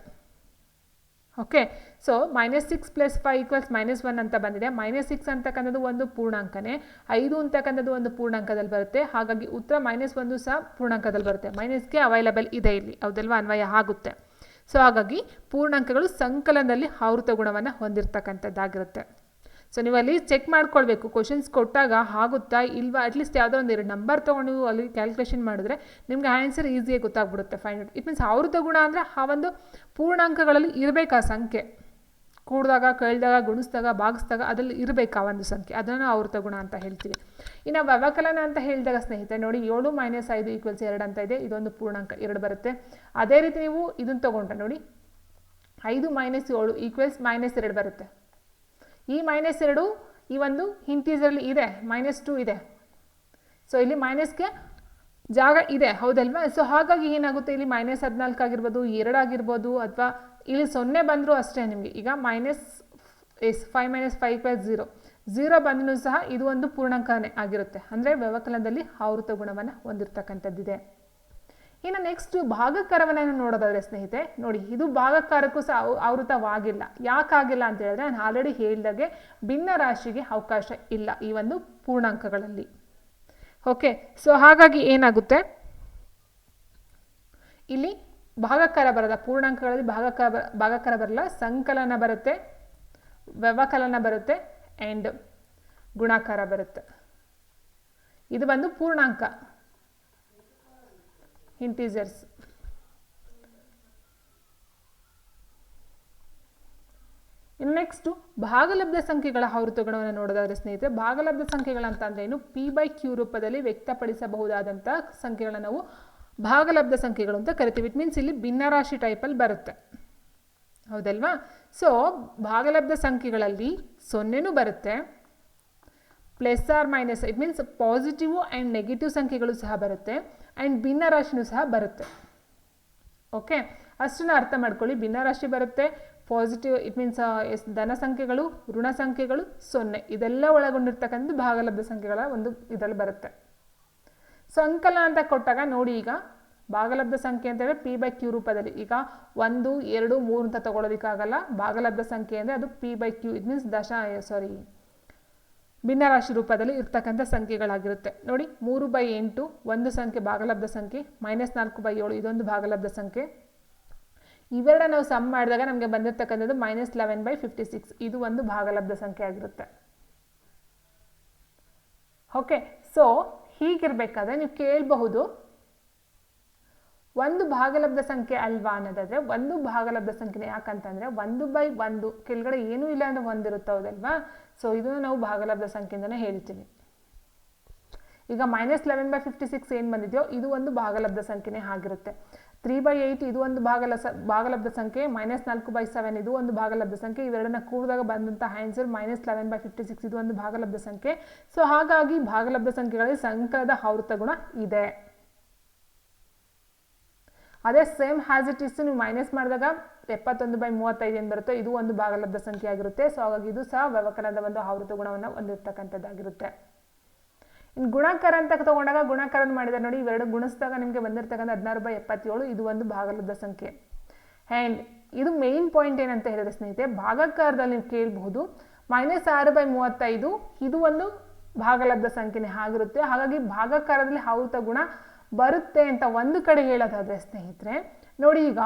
Okay so minus six plus five equals minus one ಅಂತ ಬಂದಿದೆ. ಮೈನಸ್ ಸಿಕ್ಸ್ ಅಂತಕ್ಕಂಥದ್ದು ಒಂದು ಪೂರ್ಣಾಂಕನೇ. ಐದು ಅಂತಕ್ಕಂಥದ್ದು ಒಂದು ಪೂರ್ಣಾಂಕದಲ್ಲಿ ಬರುತ್ತೆ. ಹಾಗಾಗಿ ಉತ್ತರ ಮೈನಸ್ ಒಂದು ಸಹ ಪೂರ್ಣಾಂಕದಲ್ಲಿ ಬರುತ್ತೆ. ಮೈನಸ್ಗೆ ಅವೈಲಬಲ್ ಇದೆ ಇಲ್ಲಿ. ಹೌದಲ್ವಾ? ಅನ್ವಯ ಆಗುತ್ತೆ. ಸೊ ಹಾಗಾಗಿ ಪೂರ್ಣಾಂಕಗಳು ಸಂಕಲನದಲ್ಲಿ ಆವೃತ ಗುಣವನ್ನು ಹೊಂದಿರತಕ್ಕಂಥದ್ದಾಗಿರುತ್ತೆ. ಸೊ ನೀವು ಅಲ್ಲಿ ಚೆಕ್ ಮಾಡ್ಕೊಳ್ಬೇಕು. ಕ್ವಶನ್ಸ್ ಕೊಟ್ಟಾಗ ಆಗುತ್ತಾ ಇಲ್ವಾ? ಅಟ್ಲೀಸ್ಟ್ ಯಾವುದೋ ಒಂದು ಎರಡು ನಂಬರ್ ತೊಗೊಂಡು ಅಲ್ಲಿ ಕ್ಯಾಲ್ಕುಲೇಷನ್ ಮಾಡಿದ್ರೆ ನಿಮಗೆ ಆನ್ಸರ್ ಈಸಿಯಾಗಿ ಗೊತ್ತಾಗ್ಬಿಡುತ್ತೆ ಔಟ್ ಇಟ್ ಮೀನ್ಸ್ ಆವೃತ ಗುಣ ಅಂದರೆ ಆ ಒಂದು ಪೂರ್ಣಾಂಕಗಳಲ್ಲಿ ಇರಬೇಕು ಆ ಸಂಖ್ಯೆ? ಕೂಡಿದಾಗ ಕೇಳಿದಾಗ ಗುಣಿಸಿದಾಗ ಭಾಗಿಸಿದಾಗ ಅದರಲ್ಲಿ ಇರಬೇಕು ಆ ಒಂದು ಸಂಖ್ಯೆ. ಅದನ್ನು ಅವ್ರ ಗುಣ ಅಂತ ಹೇಳ್ತೀವಿ. ಇನ್ನು ವ್ಯವಕಲನ ಅಂತ ಹೇಳಿದಾಗ ಸ್ನೇಹಿತರೆ, ನೋಡಿ ಏಳು ಮೈನಸ್ ಐದು ಈಕ್ವಲ್ಸ್ ಎರಡು ಅಂತ ಇದೆ. ಇದೊಂದು ಪೂರ್ಣಾಂಕ ಎರಡು ಬರುತ್ತೆ. ಅದೇ ರೀತಿ ನೀವು ಇದನ್ನು ತೊಗೊಂಡ್ರೆ, ನೋಡಿ, ಐದು ಮೈನಸ್ ಏಳು ಈಕ್ವಲ್ಸ್ ಮೈನಸ್ ಎರಡು ಬರುತ್ತೆ. ಈ ಮೈನಸ್ ಎರಡು ಈ ಒಂದು ಹಿಂಟೀಸರಲ್ಲಿ ಇದೆ ಮೈನಸ್ ಟು ಇದೆ. ಸೊ ಇಲ್ಲಿ ಮೈನಸ್ಗೆ ಜಾಗ ಇದೆ. ಹೌದಲ್ವಾ? ಸೊ ಹಾಗಾಗಿ ಏನಾಗುತ್ತೆ? ಇಲ್ಲಿ ಮೈನಸ್ ಹದಿನಾಲ್ಕು ಆಗಿರ್ಬೋದು ಎರಡು ಆಗಿರ್ಬೋದು, ಅಥವಾ ಇಲ್ಲಿ ಸೊನ್ನೆ ಬಂದರೂ ಅಷ್ಟೇ ನಿಮಗೆ. ಈಗ minus S five minus five plus zero zero ಬಂದರೂ ಸಹ ಇದು ಒಂದು ಪೂರ್ಣಾಂಕನೇ ಆಗಿರುತ್ತೆ. ಅಂದರೆ ವ್ಯವಕಲನದಲ್ಲಿ ಆವೃತ ಗುಣವನ್ನು ಹೊಂದಿರತಕ್ಕಂಥದ್ದಿದೆ. ಇನ್ನು ನೆಕ್ಸ್ಟ್ ಭಾಗಕಾರವನ್ನು ನೋಡೋದಾದರೆ ಸ್ನೇಹಿತೆ ನೋಡಿ, ಇದು ಭಾಗಕಾರಕ್ಕೂ ಸಹ ಆವ್- ಆವೃತವಾಗಿಲ್ಲ. ಯಾಕಾಗಿಲ್ಲ ಅಂತ ಹೇಳಿದ್ರೆ ನಾನು ಆಲ್ರೆಡಿ ಹೇಳಿದಾಗೆ ಭಿನ್ನ ರಾಶಿಗೆ ಅವಕಾಶ ಇಲ್ಲ ಈ ಒಂದು ಪೂರ್ಣಾಂಕಗಳಲ್ಲಿ. ಓಕೆ ಸೊ ಹಾಗಾಗಿ ಏನಾಗುತ್ತೆ? ಇಲ್ಲಿ ಭಾಗಕಾರ ಬರದ, ಪೂರ್ಣಾಂಕಗಳಲ್ಲಿ ಭಾಗಕಾರ ಭಾಗಕರ ಬರಲ್ಲ, ಸಂಕಲನ ಬರುತ್ತೆ, ವ್ಯವಕಲನ ಬರುತ್ತೆ ಆ್ಯಂಡ್ ಗುಣಾಕಾರ ಬರುತ್ತೆ. ಇದು ಬಂದು ಪೂರ್ಣಾಂಕ. ಇಂಟೀಜರ್ಸ್ ಇನ್ನು ನೆಕ್ಸ್ಟು ಭಾಗಲಬ್ಧ ಸಂಖ್ಯೆಗಳ ಆವೃತ್ತಗಳನ್ನು ನೋಡೋದಾದ್ರೆ ಸ್ನೇಹಿತರೆ, ಭಾಗಲಬ್ಧ ಸಂಖ್ಯೆಗಳಂತ ಏನು ಪಿ ಬೈ ಕ್ಯೂ ರೂಪದಲ್ಲಿ ವ್ಯಕ್ತಪಡಿಸಬಹುದಾದಂಥ ಸಂಖ್ಯೆಗಳನ್ನು ನಾವು ಭಾಗಲಬ್ಧ ಸಂಖ್ಯೆಗಳು ಅಂತ ಕರಿತೀವಿ. ಇಟ್ ಮೀನ್ಸ್ ಇಲ್ಲಿ ಭಿನ್ನರಾಶಿ ಟೈಪಲ್ಲಿ ಬರುತ್ತೆ. ಹೌದಲ್ವಾ? ಸೊ ಭಾಗಲಬ್ಧ ಸಂಖ್ಯೆಗಳಲ್ಲಿ ಸೊನ್ನೆನೂ ಬರುತ್ತೆ. Plus or minus it means positive and negative ಸಂಖ್ಯೆಗಳು ಸಹ ಬರುತ್ತೆ. ಆ್ಯಂಡ್ ಭಿನ್ನರಾಶಿನೂ ಸಹ ಬರುತ್ತೆ. ಓಕೆ ಅಷ್ಟನ್ನು ಅರ್ಥ ಮಾಡ್ಕೊಳ್ಳಿ. ಭಿನ್ನರಾಶಿ ಬರುತ್ತೆ ಪಾಸಿಟಿವ್ ಇಟ್ ಮೀನ್ಸ್ ಎಸ್, ಧನ ಸಂಖ್ಯೆಗಳು, ಋಣ ಸಂಖ್ಯೆಗಳು, ಸೊನ್ನೆ. ಇದೆಲ್ಲ ಒಳಗೊಂಡಿರ್ತಕ್ಕಂಥ ಭಾಗಲಬ್ಧ ಸಂಖ್ಯೆಗಳ ಒಂದು ಇದರಲ್ಲಿ ಬರುತ್ತೆ. ಸಂಕಲನ ಅಂತ ಕೊಟ್ಟಾಗ ನೋಡಿ ಈಗ ಭಾಗಲಬ್ಧ ಸಂಖ್ಯೆ ಅಂತ ಹೇಳಿದ್ರೆ ಪಿ ಬೈ ಕ್ಯೂ ರೂಪದಲ್ಲಿ. ಈಗ ಒಂದು, ಎರಡು, ಮೂರು ಅಂತ ತಗೊಳ್ಳೋದಕ್ಕಾಗಲ್ಲ ಭಾಗಲಬ್ಧ ಸಂಖ್ಯೆ ಅಂದರೆ ಅದು P by Q it means ದಶ ಸಾರಿ ಭಿನ್ನರಾಶಿ ರೂಪದಲ್ಲಿ ಇರ್ತಕ್ಕಂಥ ಸಂಖ್ಯೆಗಳಾಗಿರುತ್ತೆ. ನೋಡಿ, ಮೂರು ಬೈ ಎಂಟು, ಒಂದು ಸಂಖ್ಯೆ ಭಾಗಲಬ್ಧ ಸಂಖ್ಯೆ ಮೈನಸ್ ನಾಲ್ಕು ಬೈ ಏಳು, ಇದೊಂದು ಭಾಗಲಬ್ಧ ಸಂಖ್ಯೆ. ಇವೆರಡ ನಾವು ಸಮ್ ಮಾಡಿದಾಗ ನಮಗೆ ಬಂದಿರತಕ್ಕಂಥದ್ದು minus eleven by fifty six ಇದು ಒಂದು ಭಾಗಲಬ್ಧ ಸಂಖ್ಯೆ ಆಗಿರುತ್ತೆ. ಓಕೆ ಸೊ ಹೀಗಿರಬೇಕಾದ್ರೆ ನೀವು ಕೇಳಬಹುದು. ಒಂದು ಭಾಗಲಬ್ಧ ಸಂಖ್ಯೆ ಅಲ್ವಾ ಅನ್ನೋದಾದ್ರೆ, ಒಂದು ಭಾಗಲಬ್ಧ ಸಂಖ್ಯೆ ಯಾಕಂತಂದ್ರೆ, ಒಂದು ಬೈ ಒಂದು ಕೆಳಗಡೆ ಏನೂ ಇಲ್ಲ ಅಂದ್ರೆ ಒಂದಿರುತ್ತೆ ಹೌದಲ್ವಾ? ಸೊ ಇದನ್ನು ನಾವು ಭಾಗಲಬ್ಧ ಸಂಖ್ಯೆ ಅಂತಲೇ ಹೇಳ್ತೀವಿ. ಈಗ minus eleven by fifty six ಏನು ಬಂದಿದೆಯೋ, ಇದು ಒಂದು ಭಾಗಲಬ್ಧ ಸಂಖ್ಯೆನೇ ಆಗಿರುತ್ತೆ. ತ್ರೀ ಬೈ ಏಯ್ಟ್ ಇದು ಒಂದು ಭಾಗಲ ಸ, ಭಾಗಲಬ್ಧ ಸಂಖ್ಯೆ ಮೈನಸ್ ನಾಲ್ಕು ಬೈ ಸೆವೆನ್ ಇದು ಒಂದು ಭಾಗಲಬ್ಧ ಸಂಖ್ಯೆ. ಇವೆರಡನ್ನ ಕೂಡಿದಾಗ ಬಂದಂಥ answer minus eleven by fifty six ಇದು ಒಂದು ಭಾಗಲಬ್ಧ ಸಂಖ್ಯೆ. ಸೊ ಹಾಗಾಗಿ ಭಾಗಲಬ್ಧ ಸಂಖ್ಯೆಗಳಲ್ಲಿ ಸಂಕಲದ ಆವೃತ್ತ ಗುಣ ಇದೆ. ಅದೇ ಸೇಮ್ ಹ್ಯಾಸ್ ಇಟ್ ಇಸ್ ನೀವು ಮೈನಸ್ ಮಾಡಿದಾಗ ಎಪ್ಪತ್ತೊಂದು ಬೈ ಮೂವತ್ತೈದು ಏನು ಬರುತ್ತೆ? ಇದು ಒಂದು ಭಾಗಲಬ್ಧ ಸಂಖ್ಯೆ ಆಗಿರುತ್ತೆ. ಸೊ ಹಾಗಾಗಿ ಇದು ಸಹ ವ್ಯವಕಲನದ ಒಂದು ಆವೃತ್ತ ಗುಣವನ್ನು ಹೊಂದಿರತಕ್ಕಂಥದ್ದಾಗಿರುತ್ತೆ. ಇನ್ನು ಗುಣಾಕಾರ ಅಂತ ತಗೊಂಡಾಗ ಗುಣಾಕಾರ ಮಾಡಿದ್ದಾರೆ ನೋಡಿ, ಇವೆರಡು ಗುಣಿಸಿದಾಗ ನಿಮಗೆ ಬಂದಿರತಕ್ಕಂಥ ಹದಿನಾರು ಬೈ ಎಪ್ಪತ್ತೇಳು, ಇದು ಒಂದು ಭಾಗಲಬ್ಧ ಸಂಖ್ಯೆ. ಆ್ಯಂಡ್ ಇದು ಮೇಯ್ನ್ ಪಾಯಿಂಟ್ ಏನಂತ ಹೇಳಿದ್ರೆ ಸ್ನೇಹಿತರೆ, ಭಾಗಕಾರದಲ್ಲಿ ನೀವು ಕೇಳಬಹುದು ಮೈನಸ್ ಆರು ಬೈ ಮೂವತ್ತೈದು, ಇದು ಒಂದು ಭಾಗಲಬ್ಧ ಸಂಖ್ಯೆನೇ ಆಗಿರುತ್ತೆ. ಹಾಗಾಗಿ ಭಾಗಕಾರದಲ್ಲಿ ಹೌತ ಗುಣ ಬರುತ್ತೆ ಅಂತ ಒಂದು ಕಡೆ ಹೇಳೋದಾದರೆ ಸ್ನೇಹಿತರೆ, ನೋಡಿ ಈಗ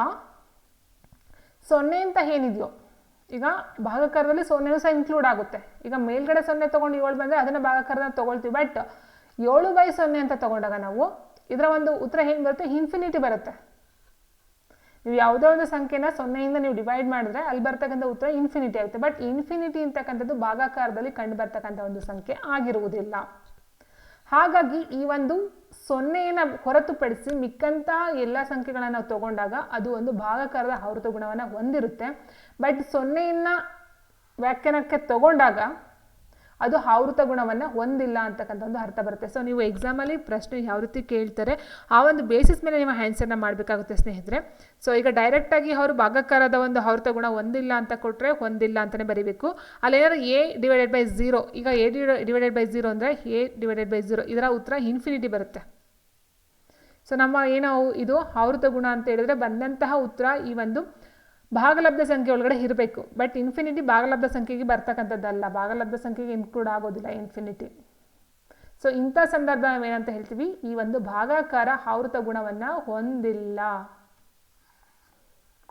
ಸೊನ್ನೆ ಅಂತ ಏನಿದೆಯೋ ಈಗ ಭಾಗಕಾರದಲ್ಲಿ ಸೊನ್ನೆನೂ ಸಹ ಇನ್ಕ್ಲೂಡ್ ಆಗುತ್ತೆ. ಈಗ ಮೇಲ್ಗಡೆ ಸೊನ್ನೆ ತೊಗೊಂಡು ಏಳು ಬಂದರೆ ಅದನ್ನು ಭಾಗಾಕಾರದ ತೊಗೊಳ್ತೀವಿ. ಬಟ್ ಏಳು ಬೈ ಸೊನ್ನೆ ಅಂತ ತಗೊಂಡಾಗ ನಾವು ಇದರ ಒಂದು ಉತ್ತರ ಏನು ಬರುತ್ತೆ? ಇನ್ಫಿನಿಟಿ ಬರುತ್ತೆ. ನೀವು ಯಾವುದೋ ಒಂದು ಸಂಖ್ಯೆನ ಸೊನ್ನೆಯಿಂದ ನೀವು ಡಿವೈಡ್ ಮಾಡಿದ್ರೆ ಅಲ್ಲಿ ಬರ್ತಕ್ಕಂಥ ಉತ್ತರ ಇನ್ಫಿನಿಟಿ ಆಗುತ್ತೆ. ಬಟ್ ಇನ್ಫಿನಿಟಿ ಅಂತಕ್ಕಂಥದ್ದು ಭಾಗಾಕಾರದಲ್ಲಿ ಕಂಡು ಬರ್ತಕ್ಕಂಥ ಒಂದು ಸಂಖ್ಯೆ ಆಗಿರುವುದಿಲ್ಲ. ಹಾಗಾಗಿ ಈ ಒಂದು ಸೊನ್ನೆಯನ್ನು ಹೊರತುಪಡಿಸಿ ಮಿಕ್ಕಂತಹ ಎಲ್ಲ ಸಂಖ್ಯೆಗಳನ್ನು ನಾವು ತಗೊಂಡಾಗ ಅದು ಒಂದು ಭಾಗಕಾರದ ಆವೃತ ಗುಣವನ್ನು ಹೊಂದಿರುತ್ತೆ. ಬಟ್ ಸೊನ್ನೆಯನ್ನು ವ್ಯಾಖ್ಯಾನಕ್ಕೆ ತಗೊಂಡಾಗ ಅದು ಆವೃತ ಗುಣವನ್ನು ಹೊಂದಿಲ್ಲ ಅಂತಕ್ಕಂಥ ಒಂದು ಅರ್ಥ ಬರುತ್ತೆ. ಸೊ ನೀವು ಎಕ್ಸಾಮಲ್ಲಿ ಪ್ರಶ್ನೆ ಯಾವ ರೀತಿ ಕೇಳ್ತಾರೆ, ಆ ಒಂದು ಬೇಸಿಸ್ ಮೇಲೆ ನೀವು ಆನ್ಸರ್ನ ಮಾಡಬೇಕಾಗುತ್ತೆ ಸ್ನೇಹಿತರೆ. ಸೊ ಈಗ ಡೈರೆಕ್ಟಾಗಿ ಅವರು ಭಾಗಕಾರದ ಒಂದು ಆವೃತ ಗುಣ ಹೊಂದಿಲ್ಲ ಅಂತ ಕೊಟ್ಟರೆ ಹೊಂದಿಲ್ಲ ಅಂತಲೇ ಬರೀಬೇಕು. ಅಲ್ಲೇನಾದ್ರು ಎ ಡಿವೈಡೆಡ್ ಬೈ ಝೀರೋ ಈಗ ಎ ಡಿವೈಡೆಡ್ ಬೈ ಝೀರೋ ಅಂದರೆ ಎ ಡಿವೈಡೆಡ್ ಬೈ ಝೀರೋ ಇದರ ಉತ್ತರ ಇನ್ಫಿನಿಟಿ ಬರುತ್ತೆ. ಸೊ ನಮ್ಮ ಏನೋ ಇದು ಆವೃತ ಗುಣ ಅಂತ ಹೇಳಿದ್ರೆ ಬಂದಂತಹ ಉತ್ತರ ಈ ಒಂದು ಭಾಗಲಬ್ಧ ಸಂಖ್ಯೆ ಒಳಗಡೆ ಇರಬೇಕು. ಬಟ್ ಇನ್ಫಿನಿಟಿ ಭಾಗಲಬ್ಧ ಸಂಖ್ಯೆಗೆ ಬರ್ತಕ್ಕಂಥದ್ದಲ್ಲ. ಭಾಗಲಬ್ಧ ಸಂಖ್ಯೆಗೆ ಇನ್ಕ್ಲೂಡ್ ಆಗೋದಿಲ್ಲ ಇನ್ಫಿನಿಟಿ ಸೊ ಇಂಥ ಸಂದರ್ಭ ಏನಂತ ಹೇಳ್ತೀವಿ? ಈ ಒಂದು ಭಾಗಾಕಾರ ಆವೃತ ಗುಣವನ್ನು ಹೊಂದಿಲ್ಲ.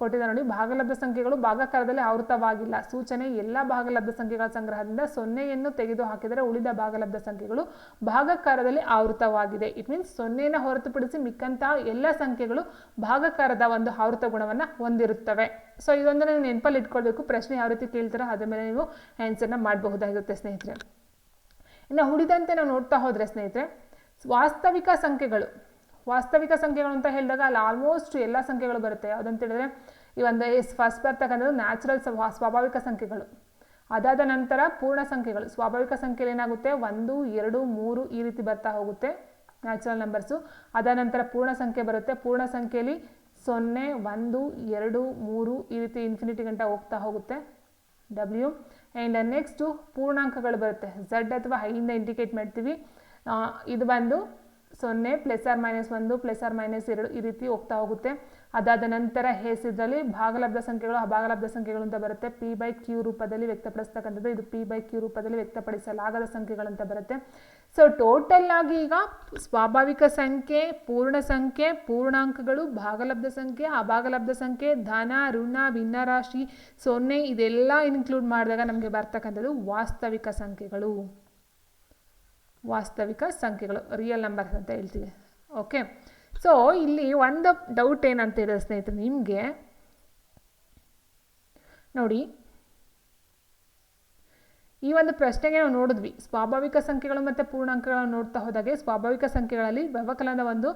ಕೊಟ್ಟಿದೆ ನೋಡಿ, ಭಾಗಲಬ್ಧ ಸಂಖ್ಯೆಗಳು ಭಾಗಕಾರದಲ್ಲಿ ಆವೃತವಾಗಿಲ್ಲ. ಸೂಚನೆ, ಎಲ್ಲ ಭಾಗಲಬ್ಧ ಸಂಖ್ಯೆಗಳ ಸಂಗ್ರಹದಿಂದ ಸೊನ್ನೆಯನ್ನು ತೆಗೆದು ಹಾಕಿದರೆ ಉಳಿದ ಭಾಗಲಬ್ಧ ಸಂಖ್ಯೆಗಳು ಭಾಗಕಾರದಲ್ಲಿ ಆವೃತವಾಗಿದೆ. ಇಟ್ ಮೀನ್ಸ್ ಸೊನ್ನೆಯನ್ನು ಹೊರತುಪಡಿಸಿ ಮಿಕ್ಕಂತಹ ಎಲ್ಲ ಸಂಖ್ಯೆಗಳು ಭಾಗಕಾರದ ಒಂದು ಆವೃತ ಗುಣವನ್ನು ಹೊಂದಿರುತ್ತವೆ. ಸೊ ಇದೊಂದು ನೀವು ನೆನಪಲ್ಲಿ ಇಟ್ಕೊಳ್ಬೇಕು. ಪ್ರಶ್ನೆ ಯಾವ ರೀತಿ ಕೇಳ್ತಾರೋ? ಅದ್ರ ಮೇಲೆ ನೀವು ಆನ್ಸರ್ನ ಮಾಡಬಹುದಾಗಿರುತ್ತೆ ಸ್ನೇಹಿತರೆ. ಇನ್ನು ಉಳಿದಂತೆ ನಾವು ನೋಡ್ತಾ ಹೋದರೆ ಸ್ನೇಹಿತರೆ, ವಾಸ್ತವಿಕ ಸಂಖ್ಯೆಗಳು. ವಾಸ್ತವಿಕ ಸಂಖ್ಯೆಗಳು ಅಂತ ಹೇಳಿದಾಗ ಅಲ್ಲಿ ಆಲ್ಮೋಸ್ಟ್ ಎಲ್ಲ ಸಂಖ್ಯೆಗಳು ಬರುತ್ತೆ. ಯಾವುದಂತ ಹೇಳಿದ್ರೆ ಈ ಒಂದು ಎಸ್ ಫಸ್ಟ್ ಬರ್ತಕ್ಕಂಥದ್ದು ನ್ಯಾಚುರಲ್ ಸ್ವಾಭಾವಿಕ ಸಂಖ್ಯೆಗಳು. ಅದಾದ ನಂತರ ಪೂರ್ಣ ಸಂಖ್ಯೆಗಳು. ಸ್ವಾಭಾವಿಕ ಸಂಖ್ಯೆಯಲ್ಲಿ ಏನಾಗುತ್ತೆ? ಒಂದು, ಎರಡು, ಮೂರು ಈ ರೀತಿ ಬರ್ತಾ ಹೋಗುತ್ತೆ ನ್ಯಾಚುರಲ್ ನಂಬರ್ಸು ಅದಾದ ನಂತರ ಪೂರ್ಣ ಸಂಖ್ಯೆ ಬರುತ್ತೆ. ಪೂರ್ಣ ಸಂಖ್ಯೆಯಲ್ಲಿ ಸೊನ್ನೆ, ಒಂದು, ಎರಡು, ಮೂರು ಈ ರೀತಿ ಇನ್ಫಿನಿಟಿ ಗಂಟ ಹೋಗ್ತಾ ಹೋಗುತ್ತೆ. ಡಬ್ಲ್ಯೂ ಆ್ಯಂಡ್ ನೆಕ್ಸ್ಟು ಪೂರ್ಣಾಂಕಗಳು ಬರುತ್ತೆ. ಝಡ್ ಅಥವಾ ಹೈಯಿಂದ ಇಂಡಿಕೇಟ್ ಮಾಡ್ತೀವಿ. ಇದು ಬಂದು ಸೊನ್ನೆ ಪ್ಲಸ್ ಆರ್ ಮೈನಸ್ ಒಂದು ಪ್ಲಸ್ ಆರ್ ಮೈನಸ್ ಎರಡು ಈ ರೀತಿ ಹೋಗ್ತಾ ಹೋಗುತ್ತೆ. ಅದಾದ ನಂತರ ಹೇಸ್ ಭಾಗಲಬ್ಧ ಸಂಖ್ಯೆಗಳು, ಅಭಾಗಲಬ್ಧ ಸಂಖ್ಯೆಗಳು ಅಂತ ಬರುತ್ತೆ. ಪಿ ಬೈ ಕ್ಯೂ ರೂಪದಲ್ಲಿ ವ್ಯಕ್ತಪಡಿಸ್ತಕ್ಕಂಥದ್ದು ಇದು ಪಿ ಬೈ ಕ್ಯೂ ರೂಪದಲ್ಲಿ ವ್ಯಕ್ತಪಡಿಸಲಾಗದ ಸಂಖ್ಯೆಗಳಂತ ಬರುತ್ತೆ. ಸೊ ಟೋಟಲ್ ಆಗಿ ಈಗ ಸ್ವಾಭಾವಿಕ ಸಂಖ್ಯೆ, ಪೂರ್ಣ ಸಂಖ್ಯೆ, ಪೂರ್ಣಾಂಕಗಳು, ಭಾಗಲಬ್ಧ ಸಂಖ್ಯೆ, ಅಭಾಗಲಬ್ಧ ಸಂಖ್ಯೆ, ಧನ, ಋಣ ಭಿನ್ನರಾಶಿ ಸೊನ್ನೆ ಇದೆಲ್ಲ ಇನ್ಕ್ಲೂಡ್ ಮಾಡಿದಾಗ ನಮಗೆ ಬರ್ತಕ್ಕಂಥದ್ದು ವಾಸ್ತವಿಕ ಸಂಖ್ಯೆಗಳು. ವಾಸ್ತವಿಕ ಸಂಖ್ಯೆಗಳು ರಿಯಲ್ ನಂಬರ್ಸ್ ಅಂತ ಹೇಳ್ತೀವಿ. ಓಕೆ ಸೊ ಇಲ್ಲಿ ಒಂದು ಡೌಟ್ ಏನಂತ ಹೇಳಿದ್ರೆ ಸ್ನೇಹಿತರೆ, ನಿಮಗೆ? ನೋಡಿ. ಈ ಒಂದು ಪ್ರಶ್ನೆಗೆ ನಾವು ನೋಡಿದ್ವಿ. ಸ್ವಾಭಾವಿಕ ಸಂಖ್ಯೆಗಳು ಮತ್ತು ಪೂರ್ಣಾಂಕಗಳನ್ನು ನೋಡ್ತಾ ಹೋದಾಗೆ ಸ್ವಾಭಾವಿಕ ಸಂಖ್ಯೆಗಳಲ್ಲಿ ವ್ಯವಕಲನದ ಒಂದು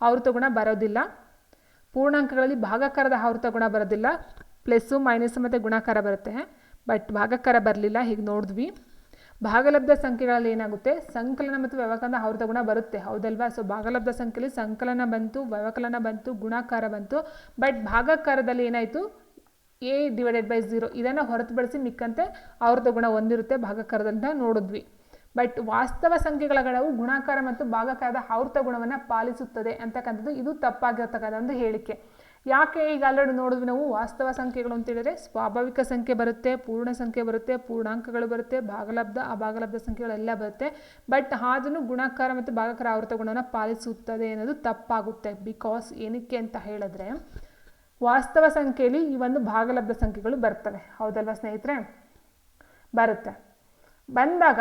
ಆವೃತ ಗುಣ ಬರೋದಿಲ್ಲ. ಪೂರ್ಣಾಂಕಗಳಲ್ಲಿ ಭಾಗಾಕಾರದ ಆವೃತ ಗುಣ ಬರೋದಿಲ್ಲ. ಪ್ಲಸ್ಸು ಮೈನಸ್ಸು ಮತ್ತು ಗುಣಾಕಾರ ಬರುತ್ತೆ. ಬಟ್ ಭಾಗಾಕಾರ ಬರಲಿಲ್ಲ. ಹೀಗೆ ನೋಡಿದ್ವಿ. ಭಾಗಲಬ್ಧ ಸಂಖ್ಯೆಗಳಲ್ಲಿ ಏನಾಗುತ್ತೆ? ಸಂಕಲನ ಮತ್ತು ವ್ಯವಕಲನ ಅವ್ರದ ಗುಣ ಬರುತ್ತೆ. ಹೌದಲ್ವಾ? ಸೊ ಭಾಗಲಬ್ಧ ಸಂಖ್ಯೆಯಲ್ಲಿ ಸಂಕಲನ ಬಂತು, ವ್ಯವಕಲನ ಬಂತು, ಗುಣಾಕಾರ ಬಂತು. ಬಟ್ ಭಾಗಾಕಾರದಲ್ಲಿ ಏನಾಯಿತು? ಎ ಡಿವೈಡೆಡ್ ಬೈ ಝೀರೋ ಇದನ್ನು ಹೊರತುಪಡಿಸಿ ಮಿಕ್ಕಂತೆ ಅವ್ರದ ಗುಣ ಹೊಂದಿರುತ್ತೆ ಭಾಗಕಾರದಂತ ನೋಡಿದ್ವಿ. ಬಟ್ ವಾಸ್ತವ ಸಂಖ್ಯೆಗಳ ಗಣವು ಗುಣಾಕಾರ ಮತ್ತು ಭಾಗಾಕಾರದ ಆವೃತ ಗುಣವನ್ನು ಪಾಲಿಸುತ್ತದೆ ಅಂತಕ್ಕಂಥದ್ದು ಇದು ತಪ್ಪಾಗಿರತಕ್ಕಂಥ ಒಂದು ಹೇಳಿಕೆ. ಯಾಕೆ ಈಗ ಆಲ್ರೆಡಿ ನೋಡಿದ್ವಿ ನಾವು? ವಾಸ್ತವ ಸಂಖ್ಯೆಗಳು ಅಂತ ಹೇಳಿದ್ರೆ ಸ್ವಾಭಾವಿಕ ಸಂಖ್ಯೆ ಬರುತ್ತೆ, ಪೂರ್ಣ ಸಂಖ್ಯೆ ಬರುತ್ತೆ, ಪೂರ್ಣಾಂಕಗಳು ಬರುತ್ತೆ, ಭಾಗಲಬ್ಧ, ಅಭಾಗಲಬ್ಧ ಸಂಖ್ಯೆಗಳೆಲ್ಲ ಬರುತ್ತೆ. ಬಟ್ ಅದನ್ನು ಗುಣಾಕಾರ ಮತ್ತು ಭಾಗಾಕಾರ ಗುಣನ ಪಾಲಿಸುತ್ತದೆ ಅನ್ನೋದು ತಪ್ಪಾಗುತ್ತೆ. ಬಿಕಾಸ್ ಏನಕ್ಕೆ ಅಂತ ಹೇಳಿದ್ರೆ ವಾಸ್ತವ ಸಂಖ್ಯೆಯಲ್ಲಿ ಈ ಒಂದು ಭಾಗಲಬ್ಧ ಸಂಖ್ಯೆಗಳು ಬರ್ತವೆ. ಹೌದಲ್ವಾ ಸ್ನೇಹಿತರೆ? ಬರುತ್ತೆ. ಬಂದಾಗ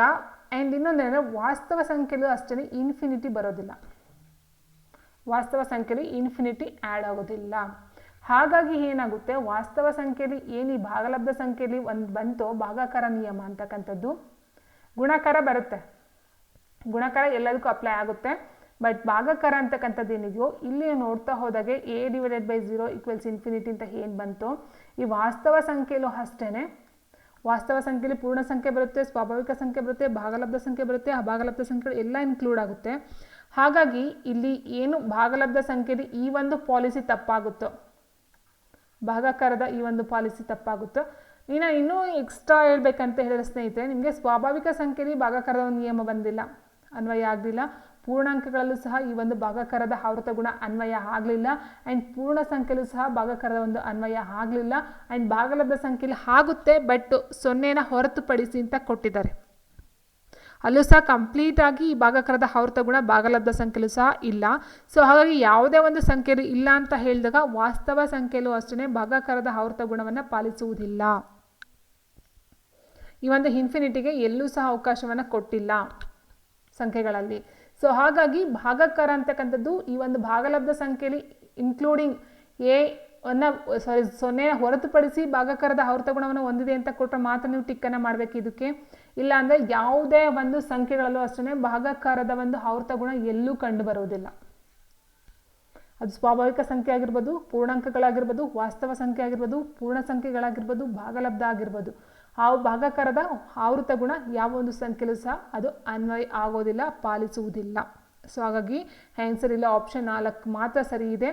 ಆ್ಯಂಡ್ ಇನ್ನೊಂದೇನೆಂದರೆ ವಾಸ್ತವ ಸಂಖ್ಯೆಯಲ್ಲೂ ಅಷ್ಟೇ ಇನ್ಫಿನಿಟಿ ಬರೋದಿಲ್ಲ. ವಾಸ್ತವ ಸಂಖ್ಯೆಯಲ್ಲಿ ಇನ್ಫಿನಿಟಿ ಆ್ಯಡ್ ಆಗೋದಿಲ್ಲ. ಹಾಗಾಗಿ ಏನಾಗುತ್ತೆ? ವಾಸ್ತವ ಸಂಖ್ಯೆಯಲ್ಲಿ ಏನು ಈ ಭಾಗಲಬ್ಧ ಸಂಖ್ಯೆಯಲ್ಲಿ ಒಂದು ಬಂತೋ ಭಾಗಾಕಾರ ನಿಯಮ ಅಂತಕ್ಕಂಥದ್ದು ಗುಣಾಕಾರ ಬರುತ್ತೆ. ಗುಣಾಕಾರ ಎಲ್ಲದಕ್ಕೂ ಅಪ್ಲೈ ಆಗುತ್ತೆ. ಬಟ್ ಭಾಗಾಕಾರ ಅಂತಕ್ಕಂಥದ್ದು ಏನಿದೆಯೋ, ಇಲ್ಲಿ ನೋಡ್ತಾ ಹೋದಾಗೆ A divided by zero equals infinity ಅಂತ ಏನು ಬಂತು, ಈ ವಾಸ್ತವ ಸಂಖ್ಯೆಯಲ್ಲೂ ಅಷ್ಟೇ ವಾಸ್ತವ ಸಂಖ್ಯೆಯಲ್ಲಿ ಪೂರ್ಣ ಸಂಖ್ಯೆ ಬರುತ್ತೆ, ಸ್ವಾಭಾವಿಕ ಸಂಖ್ಯೆ ಬರುತ್ತೆ, ಭಾಗಲಬ್ಧ ಸಂಖ್ಯೆ ಬರುತ್ತೆ ಆ ಭಾಗಲಬ್ಧ ಸಂಖ್ಯೆ ಎಲ್ಲ ಇನ್ಕ್ಲೂಡ್ ಆಗುತ್ತೆ. ಹಾಗಾಗಿ ಇಲ್ಲಿ ಏನು ಭಾಗಲಬ್ಧ ಸಂಖ್ಯೆಯಲ್ಲಿ ಈ ಒಂದು ಪಾಲಿಸಿ ತಪ್ಪಾಗುತ್ತೋ, ಭಾಗಾಕಾರದ ಈ ಒಂದು ಪಾಲಿಸಿ ತಪ್ಪಾಗುತ್ತೋ ಇನ್ನು ಇನ್ನೂ ಎಕ್ಸ್ಟ್ರಾ ಹೇಳ್ಬೇಕಂತ ಹೇಳಿದ್ರೆ ಸ್ನೇಹಿತರೆ, ನಿಮಗೆ ಸ್ವಾಭಾವಿಕ ಸಂಖ್ಯೆಯಲ್ಲಿ ಭಾಗಾಕಾರದ ಒಂದು ನಿಯಮ ಬಂದಿಲ್ಲ, ಅನ್ವಯ ಆಗಲಿಲ್ಲ. ಪೂರ್ಣಾಂಕಗಳಲ್ಲೂ ಸಹ ಈ ಒಂದು ಭಾಗಾಕಾರದ ಆವೃತ ಗುಣ ಅನ್ವಯ ಆಗಲಿಲ್ಲ. ಆ್ಯಂಡ್ ಪೂರ್ಣ ಸಂಖ್ಯೆಯಲ್ಲೂ ಸಹ ಭಾಗಾಕಾರದ ಒಂದು ಅನ್ವಯ ಆಗಲಿಲ್ಲ. ಆ್ಯಂಡ್ ಭಾಗಲಬ್ಧ ಸಂಖ್ಯೆಯಲ್ಲಿ ಆಗುತ್ತೆ ಬಟ್ ಸೊನ್ನೆನ ಹೊರತುಪಡಿಸಿ ಅಂತ ಕೊಟ್ಟಿದ್ದಾರೆ. ಅಲ್ಲೂ ಸಹ ಕಂಪ್ಲೀಟಾಗಿ ಈ ಭಾಗಾಕಾರದ ಆವೃತ ಗುಣ ಭಾಗಲಬ್ಧ ಸಂಖ್ಯೆಯಲ್ಲೂ ಸಹ ಇಲ್ಲ. ಸೊ ಹಾಗಾಗಿ ಯಾವುದೇ ಒಂದು ಸಂಖ್ಯೆಯಲ್ಲಿ ಇಲ್ಲ ಅಂತ ಹೇಳಿದಾಗ ವಾಸ್ತವ ಸಂಖ್ಯೆಯಲ್ಲೂ ಅಷ್ಟೇ ಭಾಗಕರದ ಆವೃತ ಗುಣವನ್ನು ಪಾಲಿಸುವುದಿಲ್ಲ. ಈ ಒಂದು ಇನ್ಫಿನಿಟಿಗೆ ಎಲ್ಲೂ ಸಹ ಅವಕಾಶವನ್ನು ಕೊಟ್ಟಿಲ್ಲ ಸಂಖ್ಯೆಗಳಲ್ಲಿ. ಸೊ ಹಾಗಾಗಿ ಭಾಗಾಕಾರ ಅಂತಕ್ಕಂಥದ್ದು ಈ ಒಂದು ಭಾಗಲಬ್ಧ ಸಂಖ್ಯೆಯಲ್ಲಿ ಇನ್ಕ್ಲೂಡಿಂಗ್ ಎ ಅನ್ನ ಸಾರಿ ಸೊನ್ನೆ ಹೊರತುಪಡಿಸಿ ಭಾಗಕರದ ಆವೃತ ಗುಣವನ್ನು ಹೊಂದಿದೆ ಅಂತ ಕೊಟ್ಟರೆ ಮಾತ್ರ ನೀವು ಟಿಕ್ಕನ್ನು ಮಾಡಬೇಕು ಇದಕ್ಕೆ. ಇಲ್ಲ ಅಂದರೆ ಯಾವುದೇ ಒಂದು ಸಂಖ್ಯೆಗಳಲ್ಲೂ ಅಷ್ಟೇ ಭಾಗಾಕಾರದ ಒಂದು ಆವೃತ ಗುಣ ಎಲ್ಲೂ ಕಂಡು ಬರುವುದಿಲ್ಲ. ಅದು ಸ್ವಾಭಾವಿಕ ಸಂಖ್ಯೆ ಆಗಿರ್ಬೋದು, ಪೂರ್ಣಾಂಕಗಳಾಗಿರ್ಬೋದು, ವಾಸ್ತವ ಸಂಖ್ಯೆ ಆಗಿರ್ಬೋದು, ಪೂರ್ಣ ಸಂಖ್ಯೆಗಳಾಗಿರ್ಬೋದು, ಭಾಗಲಬ್ಧ ಆಗಿರ್ಬೋದು. ಆ ಭಾಗಾಕಾರದ ಆವೃತ ಗುಣ ಯಾವ ಒಂದು ಸಂಖ್ಯೆಲೂ ಸಹ ಅದು ಅನ್ವಯ ಆಗೋದಿಲ್ಲ, ಪಾಲಿಸುವುದಿಲ್ಲ. ಸೊ ಹಾಗಾಗಿ ಆನ್ಸರ್ ಇಲ್ಲ ಆಪ್ಷನ್ ನಾಲ್ಕು ಮಾತ್ರ ಸರಿ ಇದೆ.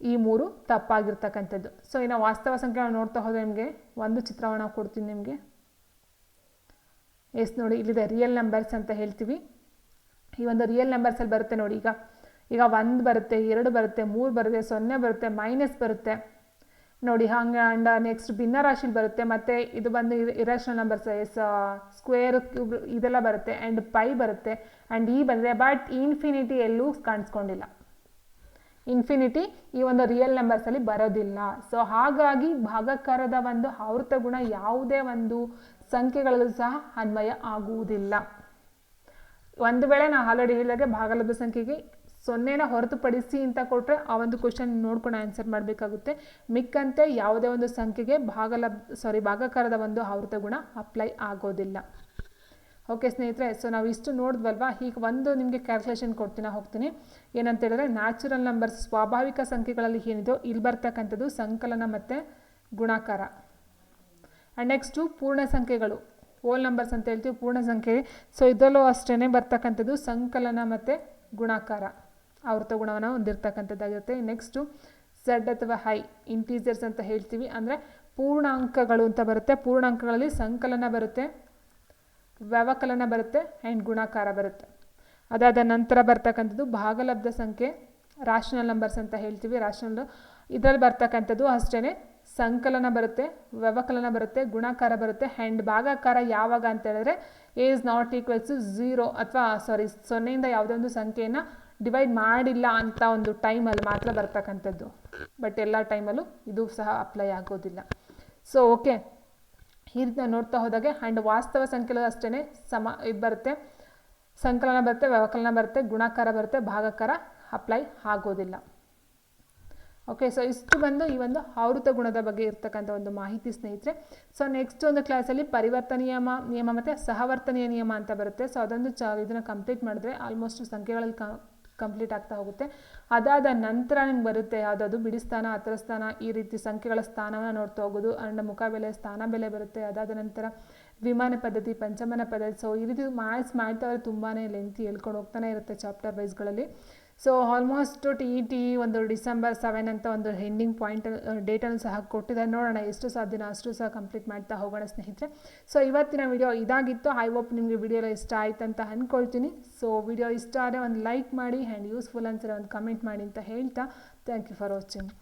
ಈ ಮೂರು ತಪ್ಪಾಗಿರ್ತಕ್ಕಂಥದ್ದು. ಸೊ ಇನ್ನು ವಾಸ್ತವ ಸಂಖ್ಯೆ ನೋಡ್ತಾ ಹೋದರೆ ನಿಮಗೆ ಒಂದು ಚಿತ್ರವನ್ನು ಕೊಡ್ತೀನಿ ನಿಮಗೆ. ಎಸ್ ನೋಡಿ, ಇಲ್ಲಿದೆ ರಿಯಲ್ ನಂಬರ್ಸ್ ಅಂತ ಹೇಳ್ತೀವಿ. ಈ ಒಂದು ರಿಯಲ್ ನಂಬರ್ಸಲ್ಲಿ ಬರುತ್ತೆ ನೋಡಿ, ಈಗ ಈಗ ಒಂದು ಬರುತ್ತೆ, ಎರಡು ಬರುತ್ತೆ, ಮೂರು ಬರುತ್ತೆ, ಸೊನ್ನೆ ಬರುತ್ತೆ ಮೈನಸ್ ಬರುತ್ತೆ. ನೋಡಿ, ಹಂಗೆ ಆ್ಯಂಡ್ ನೆಕ್ಸ್ಟ್ ಭಿನ್ನರಾಶಿಲಿ ಬರುತ್ತೆ, ಮತ್ತು ಇದು ಬಂದು irrational numbers S square cube ಇದೆಲ್ಲ ಬರುತ್ತೆ ಆ್ಯಂಡ್ ಪೈ ಬರುತ್ತೆ. ಆ್ಯಂಡ್ ಈ ಬಂದರೆ ಬಟ್ ಇನ್ಫಿನಿಟಿ ಎಲ್ಲೂ ಕಾಣಿಸ್ಕೊಂಡಿಲ್ಲ. ಇನ್ಫಿನಿಟಿ ಈ ಒಂದು ರಿಯಲ್ ನಂಬರ್ಸಲ್ಲಿ ಬರೋದಿಲ್ಲ. ಸೊ ಹಾಗಾಗಿ ಭಾಗಕಾರದ ಒಂದು ಆವೃತ ಗುಣ ಯಾವುದೇ ಒಂದು ಸಂಖ್ಯೆಗಳಲ್ಲೂ ಸಹ ಅನ್ವಯ ಆಗುವುದಿಲ್ಲ. ಒಂದು ವೇಳೆ ನಾವು ಆಲ್ರೆಡಿ ಹೇಳಿದಾಗೆ ಭಾಗಲಬ್ಧ ಸಂಖ್ಯೆಗೆ ಸೊನ್ನೆನ ಹೊರತುಪಡಿಸಿ ಅಂತ ಕೊಟ್ಟರೆ ಆ ಒಂದು ಕ್ವಶನ್ ನೋಡ್ಕೊಂಡು ಆನ್ಸರ್ ಮಾಡಬೇಕಾಗುತ್ತೆ. ಮಿಕ್ಕಂತೆ ಯಾವುದೇ ಒಂದು ಸಂಖ್ಯೆಗೆ ಭಾಗಲಬ್ ಸಾರಿ ಭಾಗಕಾರದ ಒಂದು ಆವೃತ ಗುಣ ಅಪ್ಲೈ ಆಗೋದಿಲ್ಲ. ಓಕೆ ಸ್ನೇಹಿತರೆ ಸೊ ನಾವು ಇಷ್ಟು ನೋಡಿದ್ವಲ್ವ? ಈಗ ಒಂದು ನಿಮಗೆ ಕ್ಯಾಲ್ಕುಲೇಷನ್ ಕೊಡ್ತೀನಿ ಹೋಗ್ತೀನಿ. ಏನಂತ ಹೇಳಿದ್ರೆ ನ್ಯಾಚುರಲ್ ನಂಬರ್ಸ್ ಸ್ವಾಭಾವಿಕ ಸಂಖ್ಯೆಗಳಲ್ಲಿ ಏನಿದೆಯೋ, ಇಲ್ಲಿ ಬರ್ತಕ್ಕಂಥದ್ದು ಸಂಕಲನ ಮತ್ತು ಗುಣಾಕಾರ. ಆ್ಯಂಡ್ ನೆಕ್ಸ್ಟು ಪೂರ್ಣ ಸಂಖ್ಯೆಗಳು. ಓಲ್ ನಂಬರ್ಸ್ ಅಂತ ಹೇಳ್ತೀವಿ, ಪೂರ್ಣ ಸಂಖ್ಯೆ. ಸೊ ಇದರಲ್ಲೂ ಅಷ್ಟೇ ಬರ್ತಕ್ಕಂಥದ್ದು ಸಂಕಲನ ಮತ್ತು ಗುಣಾಕಾರ. ಆವೃತ ಗುಣವನ್ನು ಹೊಂದಿರತಕ್ಕಂಥದ್ದಾಗಿರುತ್ತೆ ನೆಕ್ಸ್ಟು ಝಡ್ ಅಥವಾ ಹೈ ಇಂಟೀಜರ್ಸ್ ಅಂತ ಹೇಳ್ತೀವಿ. ಅಂದರೆ ಪೂರ್ಣಾಂಕಗಳು ಅಂತ ಬರುತ್ತೆ. ಪೂರ್ಣಾಂಕಗಳಲ್ಲಿ ಸಂಕಲನ ಬರುತ್ತೆ, ವ್ಯವಕಲನ ಬರುತ್ತೆ ಆ್ಯಂಡ್ ಗುಣಾಕಾರ ಬರುತ್ತೆ. ಅದಾದ ನಂತರ ಬರ್ತಕ್ಕಂಥದ್ದು ಭಾಗಲಬ್ಧ ಸಂಖ್ಯೆ ರಾಷನಲ್ ನಂಬರ್ಸ್ ಅಂತ ಹೇಳ್ತೀವಿ. ರಾಷನಲ್ ಇದರಲ್ಲಿ ಬರ್ತಕ್ಕಂಥದ್ದು ಅಷ್ಟೇ ಸಂಕಲನ ಬರುತ್ತೆ, ವ್ಯವಕಲನ ಬರುತ್ತೆ, ಗುಣಾಕಾರ ಬರುತ್ತೆ ಆ್ಯಂಡ್ ಭಾಗಾಕಾರ ಯಾವಾಗ ಅಂತ ಹೇಳಿದ್ರೆ A is not equals to zero ಅಥವಾ ಸಾರಿ ಸೊನ್ನೆಯಿಂದ ಯಾವುದೇ ಒಂದು ಸಂಖ್ಯೆಯನ್ನು ಡಿವೈಡ್ ಮಾಡಿಲ್ಲ ಅಂತ ಒಂದು ಟೈಮಲ್ಲಿ ಮಾತ್ರ ಬರ್ತಕ್ಕಂಥದ್ದು. ಬಟ್ ಎಲ್ಲ ಟೈಮಲ್ಲೂ ಇದು ಸಹ ಅಪ್ಲೈ ಆಗೋದಿಲ್ಲ. ಸೊ ಓಕೆ ಈ ರೀತಿ ನಾವು ನೋಡ್ತಾ ಹೋದಾಗೆ ಆ್ಯಂಡ್ ವಾಸ್ತವ ಸಂಖ್ಯೆಗಳು ಅಷ್ಟೇ ಸಮ, ಇದು ಬರುತ್ತೆ. ಸಂಕಲನ ಬರುತ್ತೆ, ವ್ಯವಕಲನ ಬರುತ್ತೆ, ಗುಣಾಕಾರ ಬರುತ್ತೆ, ಭಾಗಾಕಾರ ಅಪ್ಲೈ ಆಗೋದಿಲ್ಲ. ಓಕೆ ಸೊ ಇಷ್ಟು ಬಂದು ಈ ಒಂದು ಆವೃತ ಗುಣದ ಬಗ್ಗೆ ಇರ್ತಕ್ಕಂಥ ಒಂದು ಮಾಹಿತಿ ಸ್ನೇಹಿತರೆ. ಸೊ ನೆಕ್ಸ್ಟ್ ಒಂದು ಕ್ಲಾಸಲ್ಲಿ ಪರಿವರ್ತನೀಯ ನಿಯಮ ಮತ್ತು ಸಹವರ್ತನೀಯ ನಿಯಮ ಅಂತ ಬರುತ್ತೆ. ಸೊ ಅದೊಂದು ಚ, ಇದನ್ನು ಕಂಪ್ಲೀಟ್ ಮಾಡಿದ್ರೆ ಆಲ್ಮೋಸ್ಟ್ ಸಂಖ್ಯೆಗಳಲ್ಲಿ ಕಂಪ್ಲೀಟ್ ಆಗ್ತಾ ಹೋಗುತ್ತೆ. ಅದಾದ ನಂತರ ನಿಮ್ಗೆ ಬರುತ್ತೆ ಯಾವುದಾದ್ರು ಹತ್ತರ ಸ್ಥಾನ ಈ ರೀತಿ ಸಂಖ್ಯೆಗಳ ಸ್ಥಾನವನ್ನು ನೋಡ್ತಾ ಹೋಗೋದು ಅಂಡ್ ಮುಖಬೆಲೆ, ಸ್ಥಾನ ಬೆಲೆ ಬರುತ್ತೆ. ಅದಾದ ನಂತರ ವಿಮಾನ ಪದ್ಧತಿ, ಪಂಚಮನ ಪದ್ಧತಿ. ಸೊ ಈ ರೀತಿ ಮಾಡ್ಸ್, ಮಾಡ್ತಾ ತುಂಬಾ ಲೆಂತಿ ಹೇಳ್ಕೊಂಡು ಹೋಗ್ತಾನೆ ಇರುತ್ತೆ chapter ವೈಸ್ಗಳಲ್ಲಿ so almost T E T ಒಂದು ಡಿಸೆಂಬರ್ ಸೆವೆನ್ ಅಂತ ಒಂದು ಎಂಡಿಂಗ್ ಪಾಯಿಂಟ್ ಡೇಟನ್ನು ಸಹ ಕೊಟ್ಟಿದ್ದಾರೆ. ನೋಡೋಣ, ಎಷ್ಟು ಸಾಧ್ಯನೋ ಅಷ್ಟು ಸಹ ಕಂಪ್ಲೀಟ್ ಮಾಡ್ತಾ ಹೋಗೋಣ ಸ್ನೇಹಿತರೆ. ಸೊ ಇವತ್ತಿನ ವಿಡಿಯೋ ಇದಾಗಿತ್ತು. ಐ ಹೋಪ್ ನಿಮಗೆ ವಿಡಿಯೋ ಇಷ್ಟ ಆಯ್ತು ಅಂತ ಅಂದ್ಕೊಳ್ತೀನಿ ಸೊ ವಿಡಿಯೋ ಇಷ್ಟ ಆದರೆ ಒಂದು ಲೈಕ್ ಮಾಡಿ ಆ್ಯಂಡ್ ಯೂಸ್ಫುಲ್ ಅನ್ಸರೆ ಒಂದು ಕಮೆಂಟ್ ಮಾಡಿ ಅಂತ ಹೇಳ್ತಾ. Thank you for watching